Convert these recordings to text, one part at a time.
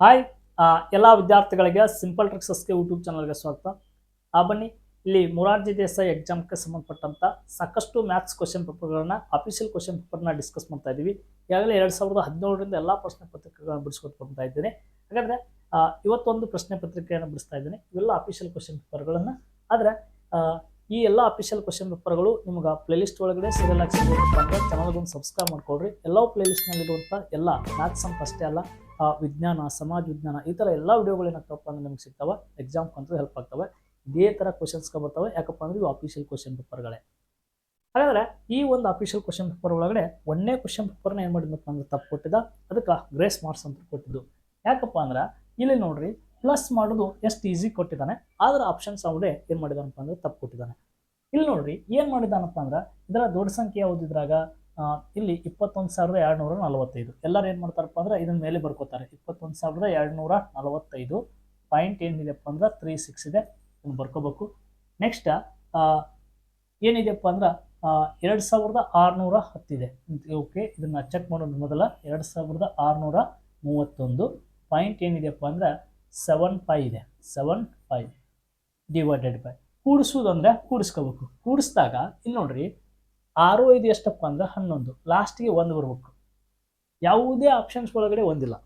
Hi ಎಲ್ಲ ವಿದ್ಯಾರ್ಥಿಗಳಿಗೆ simple ಟ್ರಿಕ್ಸಸ್ಗೆ YouTube ಚಾನಲ್ಗೆ ಸ್ವಾಗತ. ಆ, ಬನ್ನಿ, ಇಲ್ಲಿ ಮೊರಾರ್ಜಿ ದೇಸಾಯಿ ಎಕ್ಸಾಮ್ಗೆ ಸಂಬಂಧಪಟ್ಟಂಥ ಸಾಕಷ್ಟು ಮ್ಯಾಥ್ಸ್ ಕ್ವಶನ್ ಪೇಪರ್ಗಳನ್ನ ಅಫಿಷಿಯಲ್ ಕ್ವಶನ್ ಪೇಪರ್ನ ಡಿಸ್ಕಸ್ ಮಾಡ್ತಾ ಇದ್ದೀವಿ ಈಗಾಗಲೇ ಎರಡು ಸಾವಿರದ ಹದಿನೇಳರಿಂದ ಎಲ್ಲ ಪ್ರಶ್ನೆ ಪತ್ರಿಕೆಗಳನ್ನ ಬಿಡಿಸ್ಕೊಟ್ಟು ಬರ್ತಾ ಇದ್ದೀನಿ. ಹಾಗಾದರೆ ಇವತ್ತೊಂದು ಪ್ರಶ್ನೆ ಪತ್ರಿಕೆಯನ್ನು ಬಿಡಿಸ್ತಾ ಇದ್ದೀನಿ. ಇವೆಲ್ಲ ಅಫಿಷಿಯಲ್ ಕ್ವಶನ್ ಪೇಪರ್ಗಳನ್ನು ಆದರೆ ಈ ಎಲ್ಲ ಅಫಿಷಿಯಲ್ ಕ್ವಶನ್ ಪೇಪರ್ಗಳು ನಿಮ್ಗೆ ಪ್ಲೇಲಿಸ್ಟ್ ಒಳಗಡೆ ಸೀರಿಯಲ್ ಆಗಿ ಅಂದ್ರೆ ಚಾನಲ್ಗೊಂದು ಸಬ್ಸ್ಕ್ರೈಬ್ ಮಾಡ್ಕೊಳ್ರಿ. ಎಲ್ಲ ಪ್ಲೇಲಿಸ್ಟ್ನಲ್ಲಿರುವಂಥ ಎಲ್ಲ ಮ್ಯಾಥ್ಸ್ ಅಂತ ಅಷ್ಟೇ ಅಲ್ಲ ವಿಜ್ಞಾನ ಸಮಾಜ ವಿಜ್ಞಾನ ಈ ಥರ ಎಲ್ಲ ವಿಡಿಯೋಗಳು ಏನಾಗ್ತವಪ್ಪ ಅಂದರೆ ನಿಮ್ಗೆ ಸಿಗ್ತವೆ ಎಕ್ಸಾಮ್ ಅಂತೂ ಹೆಲ್ಪ್ ಆಗ್ತವೆ. ಇದೇ ಥರ ಕ್ವಶನ್ಸ್ಗೆ ಬರ್ತವೆ. ಯಾಕಪ್ಪ ಅಂದರೆ ಇವು ಅಫಿಷಿಯಲ್ ಕ್ವಶನ್ ಪೇಪರ್ಗಳೇ ಹಾಗಾದ್ರೆ ಈ ಒಂದು ಅಫಿಷಿಯಲ್ ಕ್ವಶನ್ ಪೇಪರ್ ಒಳಗಡೆ ಒಂದೇ ಕ್ವಶನ್ ಪೇಪರ್ನ ಏನು ಮಾಡಿದ್ನಪ್ಪ ಅಂದ್ರೆ ತಪ್ಪು ಕೊಟ್ಟಿದ್ದ ಅದಕ್ಕೆ ಗ್ರೇಸ್ ಮಾರ್ಕ್ಸ್ ಅಂತ ಕೊಟ್ಟಿದ್ದು. ಯಾಕಪ್ಪ ಅಂದ್ರೆ ಇಲ್ಲಿ ನೋಡ್ರಿ ಪ್ಲಸ್ ಮಾಡೋದು ಎಷ್ಟು ಈಸಿ ಕೊಟ್ಟಿದ್ದಾನೆ ಆದ್ರೆ ಆಪ್ಷನ್ಸ್ ಅವಡೆ ಏನು ಮಾಡಿದಾನಪ್ಪ ಅಂದ್ರೆ ತಪ್ಪು ಕೊಟ್ಟಿದ್ದಾನೆ. ಇಲ್ಲಿ ನೋಡ್ರಿ ಏನು ಮಾಡಿದಾನಪ್ಪ ಅಂದ್ರೆ ಇದರ ದೊಡ್ಡ ಸಂಖ್ಯೆ ಯಾವುದಿದ್ರಾಗ ಆ, ಇಲ್ಲಿ ಇಪ್ಪತ್ತೊಂದು ಸಾವಿರದ ಎರಡು ನೂರ ನಲವತ್ತೈದು. ಎಲ್ಲರೂ ಏನು ಮಾಡ್ತಾರಪ್ಪ ಅಂದ್ರೆ ಇದನ್ನ ಮೇಲೆ ಬರ್ಕೋತಾರೆ. ಇಪ್ಪತ್ತೊಂದು ಸಾವಿರದ ಎರಡು ನೂರ ನಲವತ್ತೈದು ಪಾಯಿಂಟ್ ಏನಿದೆಪ್ಪ ಅಂದ್ರೆ ತ್ರೀ ಸಿಕ್ಸ್ ಇದೆ. ಇದನ್ನು ಬರ್ಕೋಬೇಕು. ನೆಕ್ಸ್ಟ್ ಏನಿದೆಯಪ್ಪ ಅಂದ್ರೆ ಎರಡು ಸಾವಿರದ ಆರುನೂರ ಹತ್ತಿದೆ. ಓಕೆ ಇದನ್ನು ಚೆಕ್ ಮಾಡೋದು ಮೊದಲ. ಎರಡು ಸಾವಿರದ ಆರುನೂರ ಮೂವತ್ತೊಂದು. ಪಾಯಿಂಟ್ ಏನಿದೆಯಪ್ಪ ಅಂದ್ರೆ ಸೆವೆನ್ ಫೈ ಇದೆ. ಸೆವೆನ್ ಫೈ ಡಿವೈಡೆಡ್ ಬೈ ಕೂಡಿಸೋದು ಕೂಡಿಸ್ಕೋಬೇಕು. ಕೂಡಿಸಿದಾಗ, ಇಲ್ಲಿ ನೋಡ್ರಿ ಆರು, ಐದು ಎಷ್ಟಪ್ಪ ಅಂದ್ರೆ ಹನ್ನೊಂದು. ಲಾಸ್ಟಿಗೆ ಒಂದು ಬರ್ಬೇಕು. ಯಾವುದೇ ಆಪ್ಷನ್ಸ್ ಒಳಗಡೆ ಒಂದಿಲ್ಲ.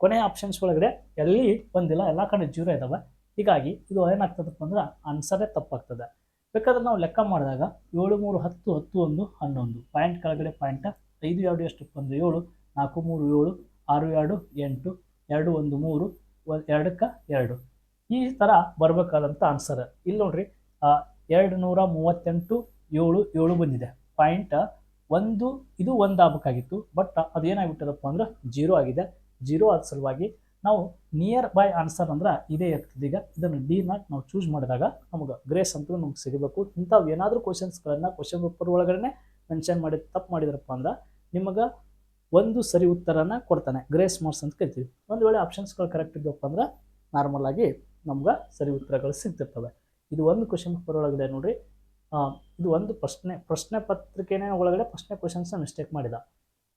ಕೊನೆಯ ಆಪ್ಷನ್ಸ್ ಒಳಗಡೆ ಎಲ್ಲಿ ಒಂದಿಲ್ಲ, ಎಲ್ಲ ಕಡೆ ಜೀರೋ ಇದಾವೆ. ಹೀಗಾಗಿ ಇದು ಏನಾಗ್ತದಪ್ಪ ಅಂದ್ರೆ ಆನ್ಸರೇ ತಪ್ಪಾಗ್ತದೆ. ಬೇಕಾದ್ರೆ ನಾವು ಲೆಕ್ಕ ಮಾಡಿದಾಗ ಏಳು, ಮೂರು, ಹತ್ತು ಹತ್ತು, ಒಂದು, ಹನ್ನೊಂದು. ಪಾಯಿಂಟ್ ಕೆಳಗಡೆ ಪಾಯಿಂಟ್ ಐದು, ಎರಡು ಎಷ್ಟಪ್ಪ ಅಂದ್ರೆ ಏಳು, ನಾಲ್ಕು, ಮೂರು, ಏಳು, ಆರು, ಎರಡು, ಎಂಟು, ಎರಡು, ಒಂದು, ಮೂರು ಎರಡಕ್ಕೆ ಎರಡು. ಈ ಥರ ಬರಬೇಕಾದಂಥ ಆನ್ಸರ್ ಇಲ್ಲಿ ನೋಡ್ರಿ ಎರಡು ನೂರ ಮೂವತ್ತೆಂಟು, ಏಳು ಏಳು ಬಂದಿದೆ. ಪಾಯಿಂಟ್ ಒಂದು, ಇದು ಒಂದು ಆಗಬೇಕಾಗಿತ್ತು, ಬಟ್ ಅದೇನಾಗ್ಬಿಟ್ಟದಪ್ಪ ಅಂದ್ರೆ ಜೀರೋ ಆಗಿದೆ. ಜೀರೋ ಆದ ಸಲುವಾಗಿ ನಾವು ನಿಯರ್ ಬೈ ಆನ್ಸರ್ ಅಂದ್ರೆ ಇದೇ ಇರ್ತದೆ. ಈಗ ಇದನ್ನು ಡಿ ನಾಟ್ ನಾವು ಚೂಸ್ ಮಾಡಿದಾಗ ನಮಗೆ ಗ್ರೇಸ್ ಅಂತ ನಮ್ಗೆ ಸಿಗಬೇಕು. ಇಂಥವು ಏನಾದರೂ ಕ್ವಶನ್ಸ್ಗಳನ್ನು ಕ್ವಶನ್ ಪೇಪರ್ ಒಳಗಡೆ ಮೆನ್ಷನ್ ಮಾಡಿ, ತಪ್ಪು ಮಾಡಿದ್ರಪ್ಪ ಅಂದ್ರೆ ನಿಮಗೆ ಒಂದು ಸರಿ ಉತ್ತರನ ಕೊಡ್ತಾನೆ ಗ್ರೇಸ್ ಮಾರ್ಕ್ಸ್ ಅಂತ ಕರಿತೀವಿ. ಒಂದು ವೇಳೆ ಆಪ್ಷನ್ಸ್ಗಳು ಕರೆಕ್ಟ್ ಇದ್ದಪ್ಪ ಅಂದ್ರೆ ನಾರ್ಮಲ್ ಆಗಿ ನಮ್ಗೆ ಸರಿ ಉತ್ತರಗಳು ಸಿಗ್ತಿರ್ತವೆ. ಇದು ಒಂದು ಕ್ವಶನ್ ಪೇಪರ್ ಒಳಗಡೆ ನೋಡ್ರಿ. ಇದು ಒಂದು ಪ್ರಶ್ನೆ ಪ್ರಶ್ನೆ ಪತ್ರಿಕೆನೇ ಒಳಗಡೆ ಪ್ರಶ್ನೆ ಕ್ವಶನ್ಸ್ನ ಮಿಸ್ಟೇಕ್ ಮಾಡಿದ.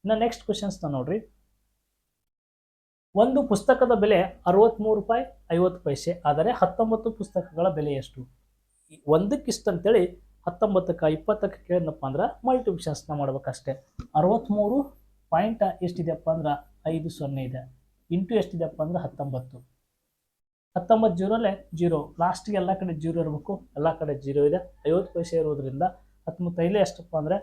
ಇನ್ನು ನೆಕ್ಸ್ಟ್ ಕ್ವಶನ್ಸ್ನ ನೋಡ್ರಿ. ಒಂದು ಪುಸ್ತಕದ ಬೆಲೆ ಅರವತ್ತ್ಮೂರು ರೂಪಾಯಿ, ಐವತ್ತು ಪೈಸೆ, ಆದರೆ ಹತ್ತೊಂಬತ್ತು ಪುಸ್ತಕಗಳ ಬೆಲೆ ಎಷ್ಟು? ಒಂದಕ್ಕಿಷ್ಟಂತೇಳಿ ಹತ್ತೊಂಬತ್ತಕ್ಕೆ ಇಪ್ಪತ್ತಕ್ಕೆ ಕೇಳಿದ್ನಪ್ಪ ಅಂದ್ರೆ ಮಲ್ಟಿಪ್ಲಿಷನ್ಸ್ನ ಮಾಡ್ಬೇಕಷ್ಟೇ. ಅರವತ್ತ್ಮೂರು ಪಾಯಿಂಟ್ ಎಷ್ಟಿದೆಯಪ್ಪ ಅಂದ್ರೆ ಐದು ಸೊನ್ನೆ ಇದೆ. ಇಂಟು ಎಷ್ಟಿದೆಯಪ್ಪ ಅಂದ್ರೆ ಹತ್ತೊಂಬತ್ತು. ಹತ್ತೊಂಬತ್ತು ಜೀರೋಲೇ ಜೀರೋ. ಲಾಸ್ಟಿಗೆ ಎಲ್ಲ ಕಡೆ ಜೀರೋ ಇರಬೇಕು. ಎಲ್ಲ ಕಡೆ ಜೀರೋ ಇದೆ. ಐವತ್ತು ಪೈಸೆ ಇರೋದ್ರಿಂದ ಹತ್ತೊಂಬತ್ತೈಲೇ ಎಷ್ಟಪ್ಪ ಅಂದರೆ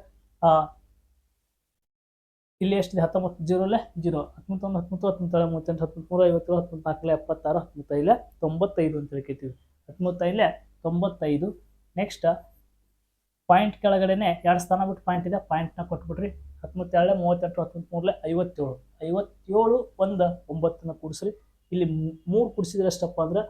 ಇಲ್ಲಿ ಎಷ್ಟಿದೆ? ಹತ್ತೊಂಬತ್ತು ಜೀರೋಲೇ ಜೀರೋ. ಹತ್ತೊಂಬತ್ತೊಂದು, ಹತ್ತೊಂಬತ್ತು, ಹತ್ತೊಂಬತ್ತೇಳು, ಮೂವತ್ತೆಂಟು ಹತ್ತೊಂಬತ್ಮೂರು ಐವತ್ತೇಳು ಹತ್ತೊಂಬತ್ನಾಲ್ಕು ಎಪ್ಪತ್ತಾರು ಹತ್ತೊಂಬತ್ತೈಲೆ ತೊಂಬತ್ತೈದು ಅಂತ ಹೇಳ್ಕೈತೀವಿ. ಹತ್ತೊಂಬತ್ತೈಲೆ ತೊಂಬತ್ತೈದು. ನೆಕ್ಸ್ಟ್ ಪಾಯಿಂಟ್ ಕೆಳಗಡೆನೆ ಎರಡು ಸ್ಥಾನ ಬಿಟ್ಟು ಪಾಯಿಂಟ್ ಇದೆ. ಪಾಯಿಂಟ್ನ ಕೊಟ್ಬಿಟ್ರಿ ಹತ್ತೊಂಬತ್ತೇಳೆ ಮೂವತ್ತೆಂಟು, ಹತ್ತೊಂಬತ್ಮೂರಲೆ ಐವತ್ತೇಳು. ಐವತ್ತೇಳು ಒಂದು ಒಂಬತ್ತನ್ನು ಕೂಡಿಸ್ರಿ. ಇಲ್ಲಿ ಮೂರು ಕೂಡಿಸಿದ್ರೆ ಎಷ್ಟಪ್ಪ ಅಂದ್ರೆ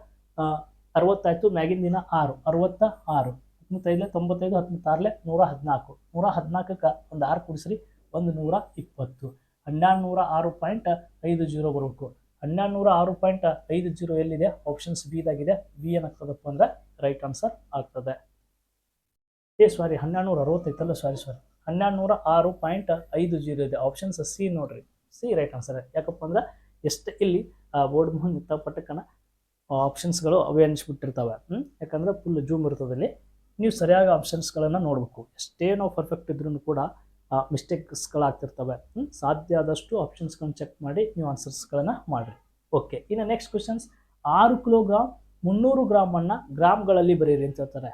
ಅರವತ್ತಾಯಿತು, ಮ್ಯಾಗಿನ ದಿನ ಆರು, ಅರವತ್ತ ಆರು ಹತ್ತೊಂಬತ್ತೈದಲೆ ತೊಂಬತ್ತೈದು ಹತ್ತೊಂಬತ್ತಾರಲೆ ನೂರ ಹದಿನಾಲ್ಕು, ನೂರ ಹದಿನಾಲ್ಕಕ್ಕೆ ಒಂದು ಆರು ಕುಡಿಸ್ರಿ, ಒಂದು ನೂರ ಇಪ್ಪತ್ತು. ಹನ್ನೆರಡು ನೂರ ಆರು ಪಾಯಿಂಟ್ ಐದು ಜೀರೋ ಬರಬೇಕು ಹನ್ನೆರಡು ನೂರ ಆರು ಪಾಯಿಂಟ್ ಐದು ಜೀರೋ ಎಲ್ಲಿದೆ? ಆಪ್ಷನ್ಸ್ ಬಿದಾಗಿದೆ ಬಿ ಏನಾಗ್ತದಪ್ಪ ಅಂದ್ರೆ ರೈಟ್ ಆನ್ಸರ್ ಆಗ್ತದೆ. ಏ ಸಾರಿ ಹನ್ನೆರಡು ನೂರ ಅರವತ್ತೈತಲ್ಲ ಸಾರಿ ಸಾರಿ ಹನ್ನೆರಡು ನೂರ ಆರು ಪಾಯಿಂಟ್ ಐದು ಜೀರೋ ಇದೆ. ಆಪ್ಷನ್ಸ್ ಸಿ ನೋಡ್ರಿ. ಸಿ ರೈಟ್ ಆನ್ಸರ್ ಯಾಕಪ್ಪ ಅಂದ್ರೆ, ಎಷ್ಟು ಇಲ್ಲಿ ಬೋರ್ಡ್ ಮುಂದೆ ಪಟ್ಟಕ್ಕನ ಆಪ್ಷನ್ಸ್ಗಳು ಅವೇ ಅನಿಸ್ಬಿಟ್ಟಿರ್ತವೆ. ಯಾಕಂದ್ರೆ ಫುಲ್ ಜೂಮ್ ಇರ್ತದೆ ಇಲ್ಲಿ ನೀವು ಸರಿಯಾಗಿ ಆಪ್ಷನ್ಸ್ಗಳನ್ನು ನೋಡಬೇಕು. ಎಷ್ಟೇ ಪರ್ಫೆಕ್ಟ್ ಇದ್ರೂ ಕೂಡ ಮಿಸ್ಟೇಕ್ಸ್ಗಳಾಗ್ತಿರ್ತವೆ ಹ್ಞೂ ಸಾಧ್ಯ ಆದಷ್ಟು ಆಪ್ಷನ್ಸ್ಗಳನ್ನ ಚೆಕ್ ಮಾಡಿ, ನೀವು ಆನ್ಸರ್ಸ್ಗಳನ್ನು ಮಾಡಿರಿ. ಓಕೆ ಇನ್ನು ನೆಕ್ಸ್ಟ್ ಕ್ವಶನ್ಸ್ ಆರು ಕಿಲೋಗ್ರಾಮ್ ಮುನ್ನೂರು ಗ್ರಾಮನ್ನು ಗ್ರಾಮ್ಗಳಲ್ಲಿ ಬರೀರಿ ಅಂತ ಹೇಳ್ತಾರೆ.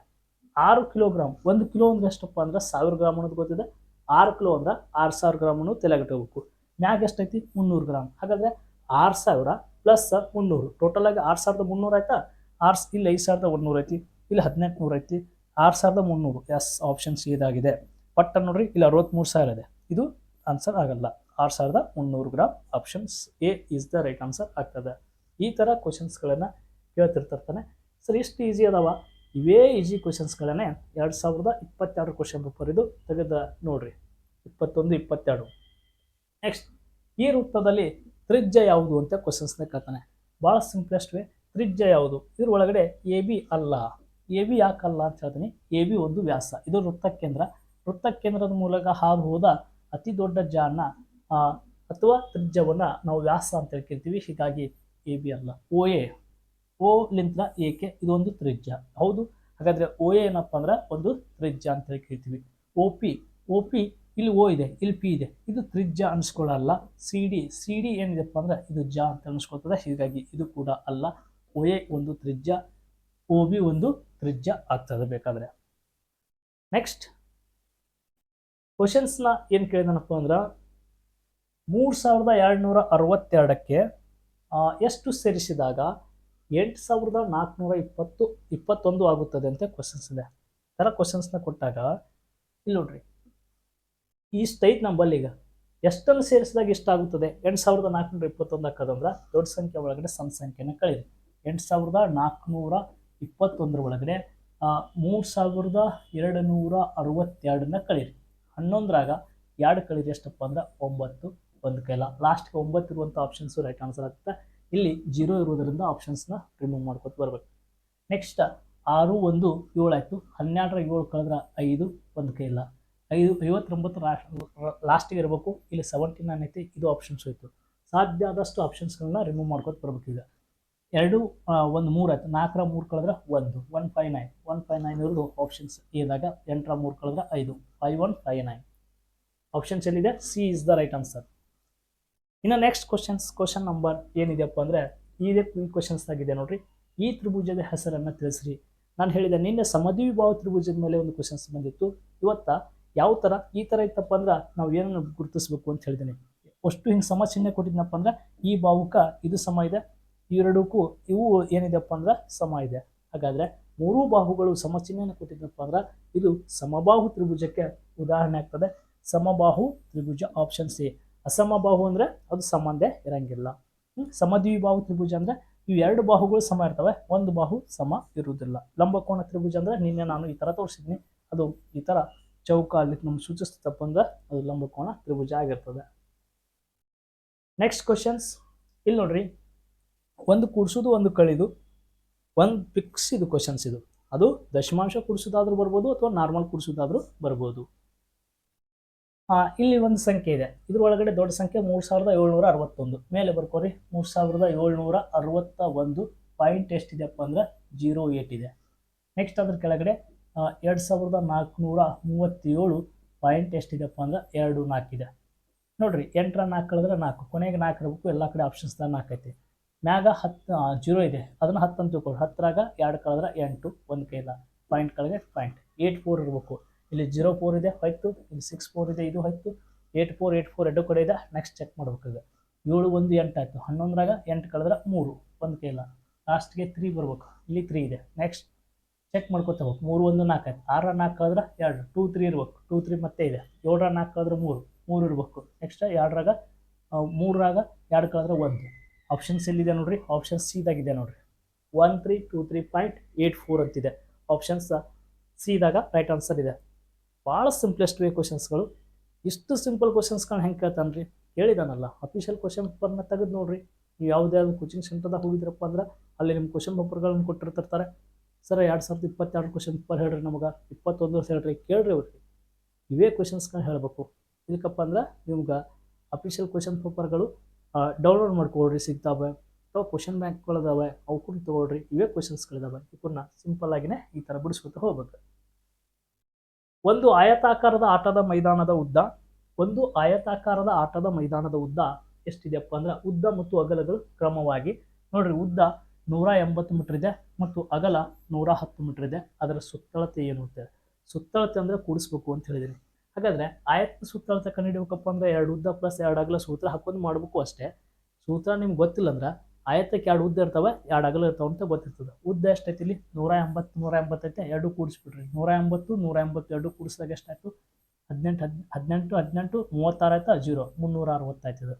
ಆರು ಕಿಲೋಗ್ರಾಮ್ ಒಂದು ಕಿಲೋ ಅಂದ್ರೆ ಎಷ್ಟಪ್ಪ ಅಂದ್ರೆ ಸಾವಿರ ಗ್ರಾಮ್ ಅನ್ನೋದು ಗೊತ್ತಿದೆ. ಆರು ಕಿಲೋ ಅಂದ್ರೆ ಆರು ಸಾವಿರ ಗ್ರಾಮನ್ನು ತಲೆಗಟ್ಟಬೇಕು. ಮ್ಯಾಗ ಎಷ್ಟೈತಿ ಮುನ್ನೂರು ಗ್ರಾಮ್ ಹಾಗಾದ್ರೆ ಆರು ಸಾವಿರ ಪ್ಲಸ್ ಮುನ್ನೂರು. ಟೋಟಲ್ ಆಗಿ ಆರು ಸಾವಿರದ ಮುನ್ನೂರು ಆಯ್ತಾ? ಆರು ಇಲ್ಲಿ ಐದು ಸಾವಿರದ ಒಂದೂರು ಐತಿ. ಇಲ್ಲಿ ಹದಿನೆಂಟು ನೂರು ಐತಿ. ಆರು ಸಾವಿರದ ಮುನ್ನೂರು. ಎಸ್ ಆಪ್ಷನ್ಸ್ ಇದಾಗಿದೆ. ಪಟ್ಟ ನೋಡ್ರಿ, ಇಲ್ಲಿ ಅರವತ್ತ್ಮೂರು ಸಾವಿರ ಇದೆ. ಇದು ಆನ್ಸರ್ ಆಗಲ್ಲ. ಆರು ಸಾವಿರದ ಮುನ್ನೂರು gram options A is the right answer ಆಗ್ತದೆ. ಈ ಥರ ಕ್ವಶನ್ಸ್ಗಳನ್ನು ಕೇಳ್ತಿರ್ತಿರ್ತಾನೆ. ಸರ್ ಎಷ್ಟು ಈಸಿ ಅದಾವ? ಇವೇ ಈಜಿ ಕ್ವಶನ್ಸ್ಗಳನ್ನೇ ಎರಡು ಸಾವಿರದ ಇಪ್ಪತ್ತೆರಡು ಕ್ವಶನ್ ಪೇಪರ್ ಇದು ತೆಗೆದ ನೋಡ್ರಿ. ಇಪ್ಪತ್ತೊಂದು, ಇಪ್ಪತ್ತೆರಡು. ನೆಕ್ಸ್ಟ್ ಈ ವೃತ್ತದಲ್ಲಿ ತ್ರಿಜ್ಯ ಯಾವುದು ಅಂತ ಕ್ವಶನ್ಸ್ನ ಕೇಳ್ತಾನೆ. ಭಾಳ ಸಿಂಪ್ಲೆಸ್ಟ್ ವೇ ತ್ರಿಜ್ಯ ಯಾವುದು? ಇದ್ರ ಒಳಗಡೆ ಎ ಬಿ ಅಲ್ಲ. ಎ ಬಿ ಯಾಕಲ್ಲ ಅಂತ ಹೇಳ್ತೀನಿ. ಎ ಬಿ ಒಂದು ವ್ಯಾಸ. ಇದು ವೃತ್ತ ಕೇಂದ್ರ. ವೃತ್ತ ಕೇಂದ್ರದ ಮೂಲಕ ಹಾದು ಹೋದ ಅತಿ ದೊಡ್ಡ ಜಾಣ ಅಥವಾ ತ್ರಿಜ್ಯವನ್ನು ನಾವು ವ್ಯಾಸ ಅಂತ ಹೇಳ್ಕಿರ್ತೀವಿ. ಹೀಗಾಗಿ ಎ ಬಿ ಅಲ್ಲ. ಓ ಎ ಓ ಲಿಂತ್ರ ಏಕೆ ಇದೊಂದು ತ್ರಿಜ್ಯ. ಹೌದು? ಹಾಗಾದರೆ ಓ ಎ ಏನಪ್ಪ ಅಂದ್ರೆ ಒಂದು ತ್ರಿಜ್ಯ ಅಂತ ಹೇಳಿ ಕೇಳ್ತೀವಿ ಓ ಪಿ ಓ ಪಿ ಇಲ್ಲಿ ಓ ಇದೆ, ಇಲ್ಲಿ ಪಿ ಇದೆ. ಇದು ತ್ರಿಜ್ಯ ಅನ್ಸ್ಕೊಳ್ಳಲ್ಲ. ಸಿ ಡಿ ಸಿ ಡಿ ಏನಿದೆಪ್ಪ ಅಂದ್ರೆ ಇದು ಜ ಅಂತ ಅನ್ಸ್ಕೊಳ್ತದೆ. ಹೀಗಾಗಿ ಇದು ಕೂಡ ಅಲ್ಲ. ಓ ಎ ಒಂದು ತ್ರಿಜ್ಯ ಓ ಬಿ ಒಂದು ತ್ರಿಜ್ಯ ಆಗ್ತದೆ ಬೇಕಾದರೆ. ನೆಕ್ಸ್ಟ್ ಕ್ವಶನ್ಸ್ನ ಏನು ಕೇಳಿದನಪ್ಪ ಅಂದ್ರೆ ಮೂರು ಸಾವಿರದ ಎರಡುನೂರ ಅರವತ್ತೆರಡಕ್ಕೆ ಎಷ್ಟು ಸೇರಿಸಿದಾಗ ಎಂಟು ಸಾವಿರದ ನಾಲ್ಕುನೂರ ಇಪ್ಪತ್ತು, ಇಪ್ಪತ್ತೊಂದು ಆಗುತ್ತದೆ ಅಂತ ಕ್ವಶನ್ಸ್ ಇದೆ ಥರ ಕ್ವಶನ್ಸ್ನ ಕೊಟ್ಟಾಗ, ಇಲ್ಲಿ ನೋಡ್ರಿ. ಇಷ್ಟೈತೆ ನಂಬಲ್ಲಿ ಈಗ ಎಷ್ಟನ್ನು ಸೇರಿಸಿದಾಗ ಇಷ್ಟಾಗುತ್ತದೆ ಎಂಟು ಸಾವಿರದ ನಾಲ್ಕುನೂರ ಇಪ್ಪತ್ತೊಂದು ಹಾಕೋದಂದ್ರೆ ದೊಡ್ಡ ಸಂಖ್ಯೆ ಒಳಗಡೆ ಸಣ್ಣ ಸಂಖ್ಯೆನ ಕಳೀರಿ ಎಂಟು ಸಾವಿರದ ನಾಲ್ಕುನೂರ ಇಪ್ಪತ್ತೊಂದರ ಒಳಗಡೆ ಮೂರು ಸಾವಿರದ ಎರಡು ನೂರ ಅರವತ್ತೆರಡನ್ನ ಕಳೀರಿ ಹನ್ನೊಂದರಾಗ ಎರಡು ಕಳೀರಿ ಎಷ್ಟಪ್ಪ ಅಂದ್ರೆ ಒಂಬತ್ತು ಒಂದು ಕೈಲ. ಲಾಸ್ಟ್ಗೆ ಒಂಬತ್ತು ಇರುವಂಥ ಆಪ್ಷನ್ಸು ರೈಟ್ ಆನ್ಸರ್ ಆಗುತ್ತೆ. ಇಲ್ಲಿ ಜೀರೋ ಇರೋದರಿಂದ ಆಪ್ಷನ್ಸ್ನ ರಿಮೂವ್ ಮಾಡ್ಕೊತ ಬರಬೇಕು. ನೆಕ್ಸ್ಟ್ ಆರು ಒಂದು ಏಳು ಆಯಿತು ಹನ್ನೆರಡರ ಏಳು ಕಳೆದ್ರೆ ಐದು ಒಂದು ಕೈಲ. ಐದು, ಐವತ್ತೊಂಬತ್ತು ಲಾಸ್ಟಿಗೆ ಇರಬೇಕು. ಇಲ್ಲಿ ಸೆವೆಂಟಿ ನೈನ್ ಐತಿ, ಇದು ಆಪ್ಷನ್ಸ್ ಹೋಯಿತು. ಸಾಧ್ಯ ಆದಷ್ಟು ಆಪ್ಷನ್ಸ್ಗಳನ್ನ ರಿಮೂವ್ ಮಾಡ್ಕೊತ ಬರ್ಬೇಕು ಈಗ. ಎರಡು ಒಂದು, ಮೂರು ಆಯ್ತು. ನಾಲ್ಕರ ಮೂರು ಕಳೆದ್ರೆ ಒಂದು one five nine one five nine ಇರೋದು ಆಪ್ಷನ್ಸ್ ಇದಾಗ ಎಂಟರ ಮೂರು ಕಳೆದ್ರೆ ಐದು five one five nine options ಎಲ್ಲಿದೆ? C is the right answer ಇನ್ನು ನೆಕ್ಸ್ಟ್ ಕ್ವಶನ್ಸ್ ಕ್ವಶನ್ ನಂಬರ್ ಏನಿದೆಯಪ್ಪ ಅಂದರೆ, ಇದೇ ಈ ಕ್ವಶನ್ಸ್ ಆಗಿದೆ ನೋಡ್ರಿ. ಈ ತ್ರಿಭುಜದ ಹೆಸರನ್ನು ತಿಳಿಸ್ರಿ. ನಾನು ಹೇಳಿದೆ ನಿನ್ನೆ ಸಮದ್ವಿಭಾವ ತ್ರಿಭುಜದ ಮೇಲೆ ಒಂದು ಕ್ವಶನ್ಸ್ ಬಂದಿತ್ತು. ಇವತ್ತ ಯಾವ ಥರ ಈ ಥರ ಇತ್ತಪ್ಪ ಅಂದ್ರೆ ನಾವು ಏನನ್ನು ಗುರುತಿಸ್ಬೇಕು ಅಂತ ಹೇಳಿದ್ದೀನಿ ಅಷ್ಟು ಹಿಂಗೆ ಸಮ ಚಿಹ್ನೆ ಕೊಟ್ಟಿದ್ನಪ್ಪ ಅಂದ್ರೆ ಈ ಭಾವುಕ ಇದು ಸಮ ಇದೆ ಇವೆರಡಕ್ಕೂ ಇವು ಏನಿದೆಪ್ಪ ಅಂದ್ರೆ ಸಮ ಇದೆ. ಹಾಗಾದ್ರೆ ಮೂರೂ ಬಾಹುಗಳು ಸಮಚಿಹ್ನೆಯನ್ನು ಕೊಟ್ಟಿದ್ನಪ್ಪ ಅಂದ್ರೆ ಇದು ಸಮಬಾಹು ತ್ರಿಭುಜಕ್ಕೆ ಉದಾಹರಣೆ ಆಗ್ತದೆ. ಸಮಬಾಹು ತ್ರಿಭುಜ ಆಪ್ಷನ್ ಸಿ ಅಸಮಬಾಹು ಅಂದರೆ ಅದು ಸಂಬಂಧ ಇರಂಗಿಲ್ಲ? ಸಮದ್ವಿಬಾಹು ತ್ರಿಭುಜ ಅಂದರೆ ಇವು ಎರಡು ಬಾಹುಗಳು ಸಮ ಇರ್ತವೆ, ಒಂದು ಬಾಹು ಸಮ ಇರುವುದಿಲ್ಲ. ಲಂಬಕೋಣ ತ್ರಿಭುಜ ಅಂದ್ರೆ ನಿನ್ನೆ ನಾನು ಈ ಥರ ತೋರಿಸಿದ್ದೀನಿ ಅದು ಈ ತರ ಚೌಕ ಅಲ್ಲಿ ನಮ್ಗೆ ಸೂಚಿಸ್ತಪ್ಪ ಅಂದ್ರೆ ಅದು ಲಂಬಕೋಣ ತ್ರಿಭುಜ ಆಗಿರ್ತದೆ. ನೆಕ್ಸ್ಟ್ ಕ್ವಶನ್ಸ್ ಇಲ್ಲಿ ನೋಡ್ರಿ, ಒಂದು ಕೂಡಿಸೋದು, ಒಂದು ಕಳಿದು, ಒಂದು ಫಿಕ್ಸ್ ಇದು ಕ್ವಶನ್ಸ್ ಇದು. ಅದು ದಶಮಾಂಶ ಕೂಡಿಸೋದಾದ್ರೂ ಬರ್ಬೋದು ಅಥವಾ ನಾರ್ಮಲ್ ಕೂಡಿಸೋದಾದ್ರೂ ಬರ್ಬೋದು. ಇಲ್ಲಿ ಒಂದು ಸಂಖ್ಯೆ ಇದೆ. ಇದ್ರ ಒಳಗಡೆ ದೊಡ್ಡ ಸಂಖ್ಯೆ ಮೂರು ಸಾವಿರದ ಏಳ್ನೂರ ಅರವತ್ತೊಂದು. ಮೇಲೆ ಬರ್ಕೋರಿ ಮೂರು ಸಾವಿರದ ಏಳ್ನೂರ ಅರವತ್ತ ಒಂದು ಪಾಯಿಂಟ್ ಎಷ್ಟಿದೆಪ್ಪ ಅಂದ್ರೆ ಜೀರೋ ಏಟ್ ಇದೆ. ನೆಕ್ಸ್ಟ್ ಅದ್ರ ಕೆಳಗಡೆ ಎರಡು ಸಾವಿರದ ನಾಲ್ಕುನೂರ ಮೂವತ್ತೇಳು ಪಾಯಿಂಟ್ ಎಷ್ಟಿದೆಪ್ಪ ಅಂದ್ರೆ ಎರಡು ನಾಲ್ಕಿದೆ ನೋಡಿರಿ, ಎಂಟರ ನಾಲ್ಕು ಕಳೆದ್ರೆ ನಾಲ್ಕು, ಕೊನೆಗೆ ನಾಲ್ಕು ಇರಬೇಕು, ಎಲ್ಲ ಕಡೆ ಆಪ್ಷನ್ಸ್ ನಾಲ್ಕು ಐತಿ. ಮ್ಯಾಗ ಹತ್ತು ಜೀರೋ ಇದೆ. ಅದನ್ನು ಹತ್ತು ಅಂತ ತಿಳ್ಕೊಳ್ಳಿ ಹತ್ತರಾಗ ಎರಡು ಕಳೆದ್ರೆ ಎಂಟು, ಒಂದು ಕೈಲ ಪಾಯಿಂಟ್ ಕಳೆದ್ರೆ ಪಾಯಿಂಟ್ ಏಟ್ ಫೋರ್ ಇರಬೇಕು. ಇಲ್ಲಿ ಜೀರೋ ಫೋರ್ ಇದೆ, ಹೋಯ್ತು. ಇಲ್ಲಿ ಸಿಕ್ಸ್ ಫೋರ್ ಇದೆ, ಇದು ಹೋಯ್ತು. ಏಟ್ ಫೋರ್ ಏಟ್ ಫೋರ್ ಎರಡು ಕಡೆ ಇದೆ. ನೆಕ್ಸ್ಟ್ ಚೆಕ್ ಮಾಡ್ಬೇಕು ಈಗ ಏಳು, ಒಂದು, ಎಂಟು ಆಯಿತು. ಹನ್ನೊಂದರಾಗ ಎಂಟು ಕಳೆದ್ರೆ ಮೂರು, ಒಂದು ಕೈಲ. ಲಾಸ್ಟ್ಗೆ ತ್ರೀ ಬರ್ಬೇಕು. ಇಲ್ಲಿ ತ್ರೀ ಇದೆ. ನೆಕ್ಸ್ಟ್ ಚೆಕ್ ಮಾಡ್ಕೊತ ಹೋಗ್ಬೇಕು. ಮೂರು, ಒಂದು, ನಾಲ್ಕು ಆಯ್ತು. ಆರ ನಾಲ್ಕು ಆದ್ರೆ ಎರಡು. ಟೂ ತ್ರೀ ಇರ್ಬೇಕು. ಟೂ ತ್ರೀ ಮತ್ತೆ ಇದೆ. ಏಳರ ನಾಲ್ಕು ಆದ್ರೆ ಮೂರು. ಮೂರು ಇರ್ಬೇಕು. ನೆಕ್ಸ್ಟ್ ಎರಡರಾಗ ಮೂರರಾಗ ಎರಡು ಕಳೆದ್ರೆ ಒಂದು. ಆಪ್ಷನ್ಸ್ ಎಲ್ಲಿದೆ ನೋಡ್ರಿ? ಆಪ್ಷನ್ ಸಿದಾಗಿದೆ ನೋಡ್ರಿ. One three two three point eight four ಅಂತಿದೆ. ಆಪ್ಷನ್ಸ್ ಸಿದಾಗ ರೈಟ್ ಆನ್ಸರ್ ಇದೆ. ಭಾಳ ಸಿಂಪ್ಲೆಸ್ಟ್ ವೇ ಕ್ವಶನ್ಸ್ಗಳು ಇಷ್ಟು ಸಿಂಪಲ್ ಕ್ವಶನ್ಸ್ಗಳನ್ನ ಹೆಂಗೆ ಕೇಳ್ತಾನೆ ರೀ? ಹೇಳಿದಾನಲ್ಲ ಅಫಿಷಿಯಲ್ ಕ್ವಶನ್ ಪೇಪರ್ನ ತೆಗೆದು ನೋಡ್ರಿ. ನೀವು ಯಾವ್ದು ಕೋಚಿಂಗ್ ಸೆಂಟರ್ದಾಗ ಹೋಗಿದ್ರಪ್ಪ ಅಂದ್ರೆ, ಅಲ್ಲಿ ನಿಮ್ಮ ಕ್ವಶನ್ ಪೇಪರ್ಗಳನ್ನು ಕೊಟ್ಟಿರ್ತಿರ್ತಾರೆ. ಸರ್, ಎರಡು ಸಾವಿರದ ಇಪ್ಪತ್ತೆರಡು ಕ್ವಶನ್ ಪರ್ ಹೇಳ್ರಿ ನಮಗೆ. ಇಪ್ಪತ್ತೊಂದು ವರ್ಷ ಹೇಳ್ರಿ. ಕೇಳ್ರಿ ಅವ್ರಿಗೆ. ಇವೇ ಕ್ವಶನ್ಸ್ಗಳನ್ನ ಹೇಳಬೇಕು. ಇದಕ್ಕಪ್ಪ ಅಂದ್ರೆ ನಿಮ್ಗೆ ಅಫಿಷಿಯಲ್ ಕ್ವಶನ್ ಪೇಪರ್ಗಳು ಡೌನ್ಲೋಡ್ ಮಾಡ್ಕೊಳ್ರಿ ಸಿಗ್ತಾವೆ. ಅಥವಾ ಕ್ವಶನ್ ಬ್ಯಾಂಕ್ಗಳಿದಾವೆ ಅವು ಕೂಡ ತೊಗೊಳ್ರಿ. ಇವೇ ಕ್ವಶನ್ಸ್ಗಳಿದಾವೆ ಇವನ್ನ ಸಿಂಪಲ್ ಆಗಿನೇ ಈ ಥರ ಬಿಡಿಸ್ಕೊತ ಹೋಗ್ಬೇಕು. ಒಂದು ಆಯತಾಕಾರದ ಆಟದ ಮೈದಾನದ ಉದ್ದ. ಒಂದು ಆಯತಾಕಾರದ ಆಟದ ಮೈದಾನದ ಉದ್ದ ಎಷ್ಟಿದೆಯಪ್ಪ ಅಂದ್ರೆ ಉದ್ದ ಮತ್ತು ಅಗಲಗಳು ಕ್ರಮವಾಗಿ. ನೋಡ್ರಿ ಉದ್ದ ನೂರ ಎಂಬತ್ತು ಮೀಟರ್ ಇದೆ ಮತ್ತು ಅಗಲ ನೂರ ಹತ್ತು ಮೀಟರ್ ಇದೆ. ಅದರ ಸುತ್ತಳತೆ ಏನು ಅಂತ ಸುತ್ತಳತೆ ಅಂದ್ರೆ ಕೂಡಿಸ್ಬೇಕು ಅಂತ ಹೇಳಿದ್ದೀನಿ ಹಾಗಾದ್ರೆ ಆಯತ್ನ ಸುತ್ತಳತೆ ಕಂಡುಹಿಡಬೇಕಪ್ಪ ಅಂದ್ರೆ ಎರಡು ಉದ್ದ ಪ್ಲಸ್ ಎರಡು ಅಗಲ ಸೂತ್ರ ಹಾಕೊಂಡು ಮಾಡಬೇಕು ಅಷ್ಟೇ. ಸೂತ್ರ ನಿಮ್ಗೆ ಗೊತ್ತಿಲ್ಲ ಅಂದ್ರೆ ಆಯತ್ತಕ್ಕೆ ಎರಡು ಉದ್ದ ಇರ್ತವೆ, ಎರಡು ಅಗಲ ಇರ್ತಾವೆ ಅಂತ ಗೊತ್ತಿರ್ತದೆ. ಉದ್ದ ಎಷ್ಟೈತಿ ಇಲ್ಲಿ? ನೂರ ಎಂಬತ್ತು, ನೂರ ಎಂಬತ್ತೈತೆ ಎರಡು ಕೂಡಿಸ್ಬಿಡ್ರಿ. ನೂರ ಎಂಬತ್ತು ನೂರ ಎಂಬತ್ತು ಎರಡು ಕೂಡಿಸಿದಾಗ ಎಷ್ಟಾಯ್ತು? ಹದಿನೆಂಟು, ಹದ್, ಹದಿನೆಂಟು ಹದಿನೆಂಟು, ಮೂವತ್ತಾರು ಆಯ್ತಾ? ಜೀರೋ, ಮುನ್ನೂರ ಅರವತ್ತಾಯ್ತದೆ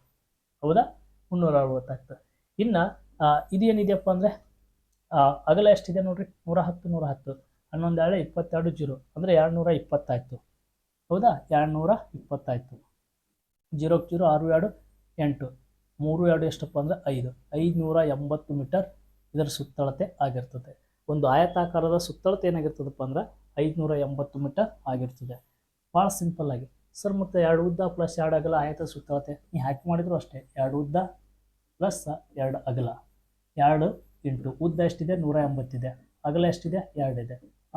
ಹೌದಾ? ಮುನ್ನೂರ ಅರವತ್ತಾಯ್ತು ಇನ್ನು ಇದೇನಿದೆಯಪ್ಪ ಅಂದರೆ ಅಗಲ ಎಷ್ಟಿದೆ ನೋಡಿರಿ? ನೂರ ಹತ್ತು ನೂರ ಹತ್ತು. ಹನ್ನೊಂದು ಎರಡು ಇಪ್ಪತ್ತೆರಡು ಜೀರೋ. ಅಂದರೆ ಎರಡು ನೂರ ಇಪ್ಪತ್ತಾಯಿತು. ಹೌದಾ? ಎರಡು ನೂರ ಇಪ್ಪತ್ತಾಯಿತು. ಜೀರೋಕ್ಕೆ ಜೀರೋ ಆರು ಎರಡು ಎಂಟು. ಮೂರು ಎರಡು ಎಷ್ಟಪ್ಪ ಅಂದರೆ ಐದು. ಐದುನೂರ ಎಂಬತ್ತು ಮೀಟರ್ ಇದರ ಸುತ್ತಳತೆ ಆಗಿರ್ತದೆ. ಒಂದು ಆಯತಾಕಾರದ ಸುತ್ತಳತೆ ಏನಾಗಿರ್ತದಪ್ಪ ಅಂದ್ರೆ ಐದುನೂರ ಎಂಬತ್ತು ಮೀಟರ್ ಆಗಿರ್ತದೆ. ಭಾಳ ಸಿಂಪಲ್ ಆಗಿ. ಸರ್, ಮತ್ತು ಎರಡು ಉದ್ದ ಪ್ಲಸ್ ಎರಡು ಅಗಲ ಆಯತ ಸುತ್ತಳತೆ ನೀವು ಹ್ಯಾಕ್ ಮಾಡಿದ್ರು ಅಷ್ಟೇ. ಎರಡು ಉದ್ದ ಪ್ಲಸ್ ಎರಡು ಅಗಲ. ಎರಡು ಇಂಟು ಉದ್ದ ಎಷ್ಟಿದೆ? ನೂರ ಎಂಬತ್ತಿದೆ. ಅಗಲ ಎಷ್ಟಿದೆ? ಎರಡಿದೆ.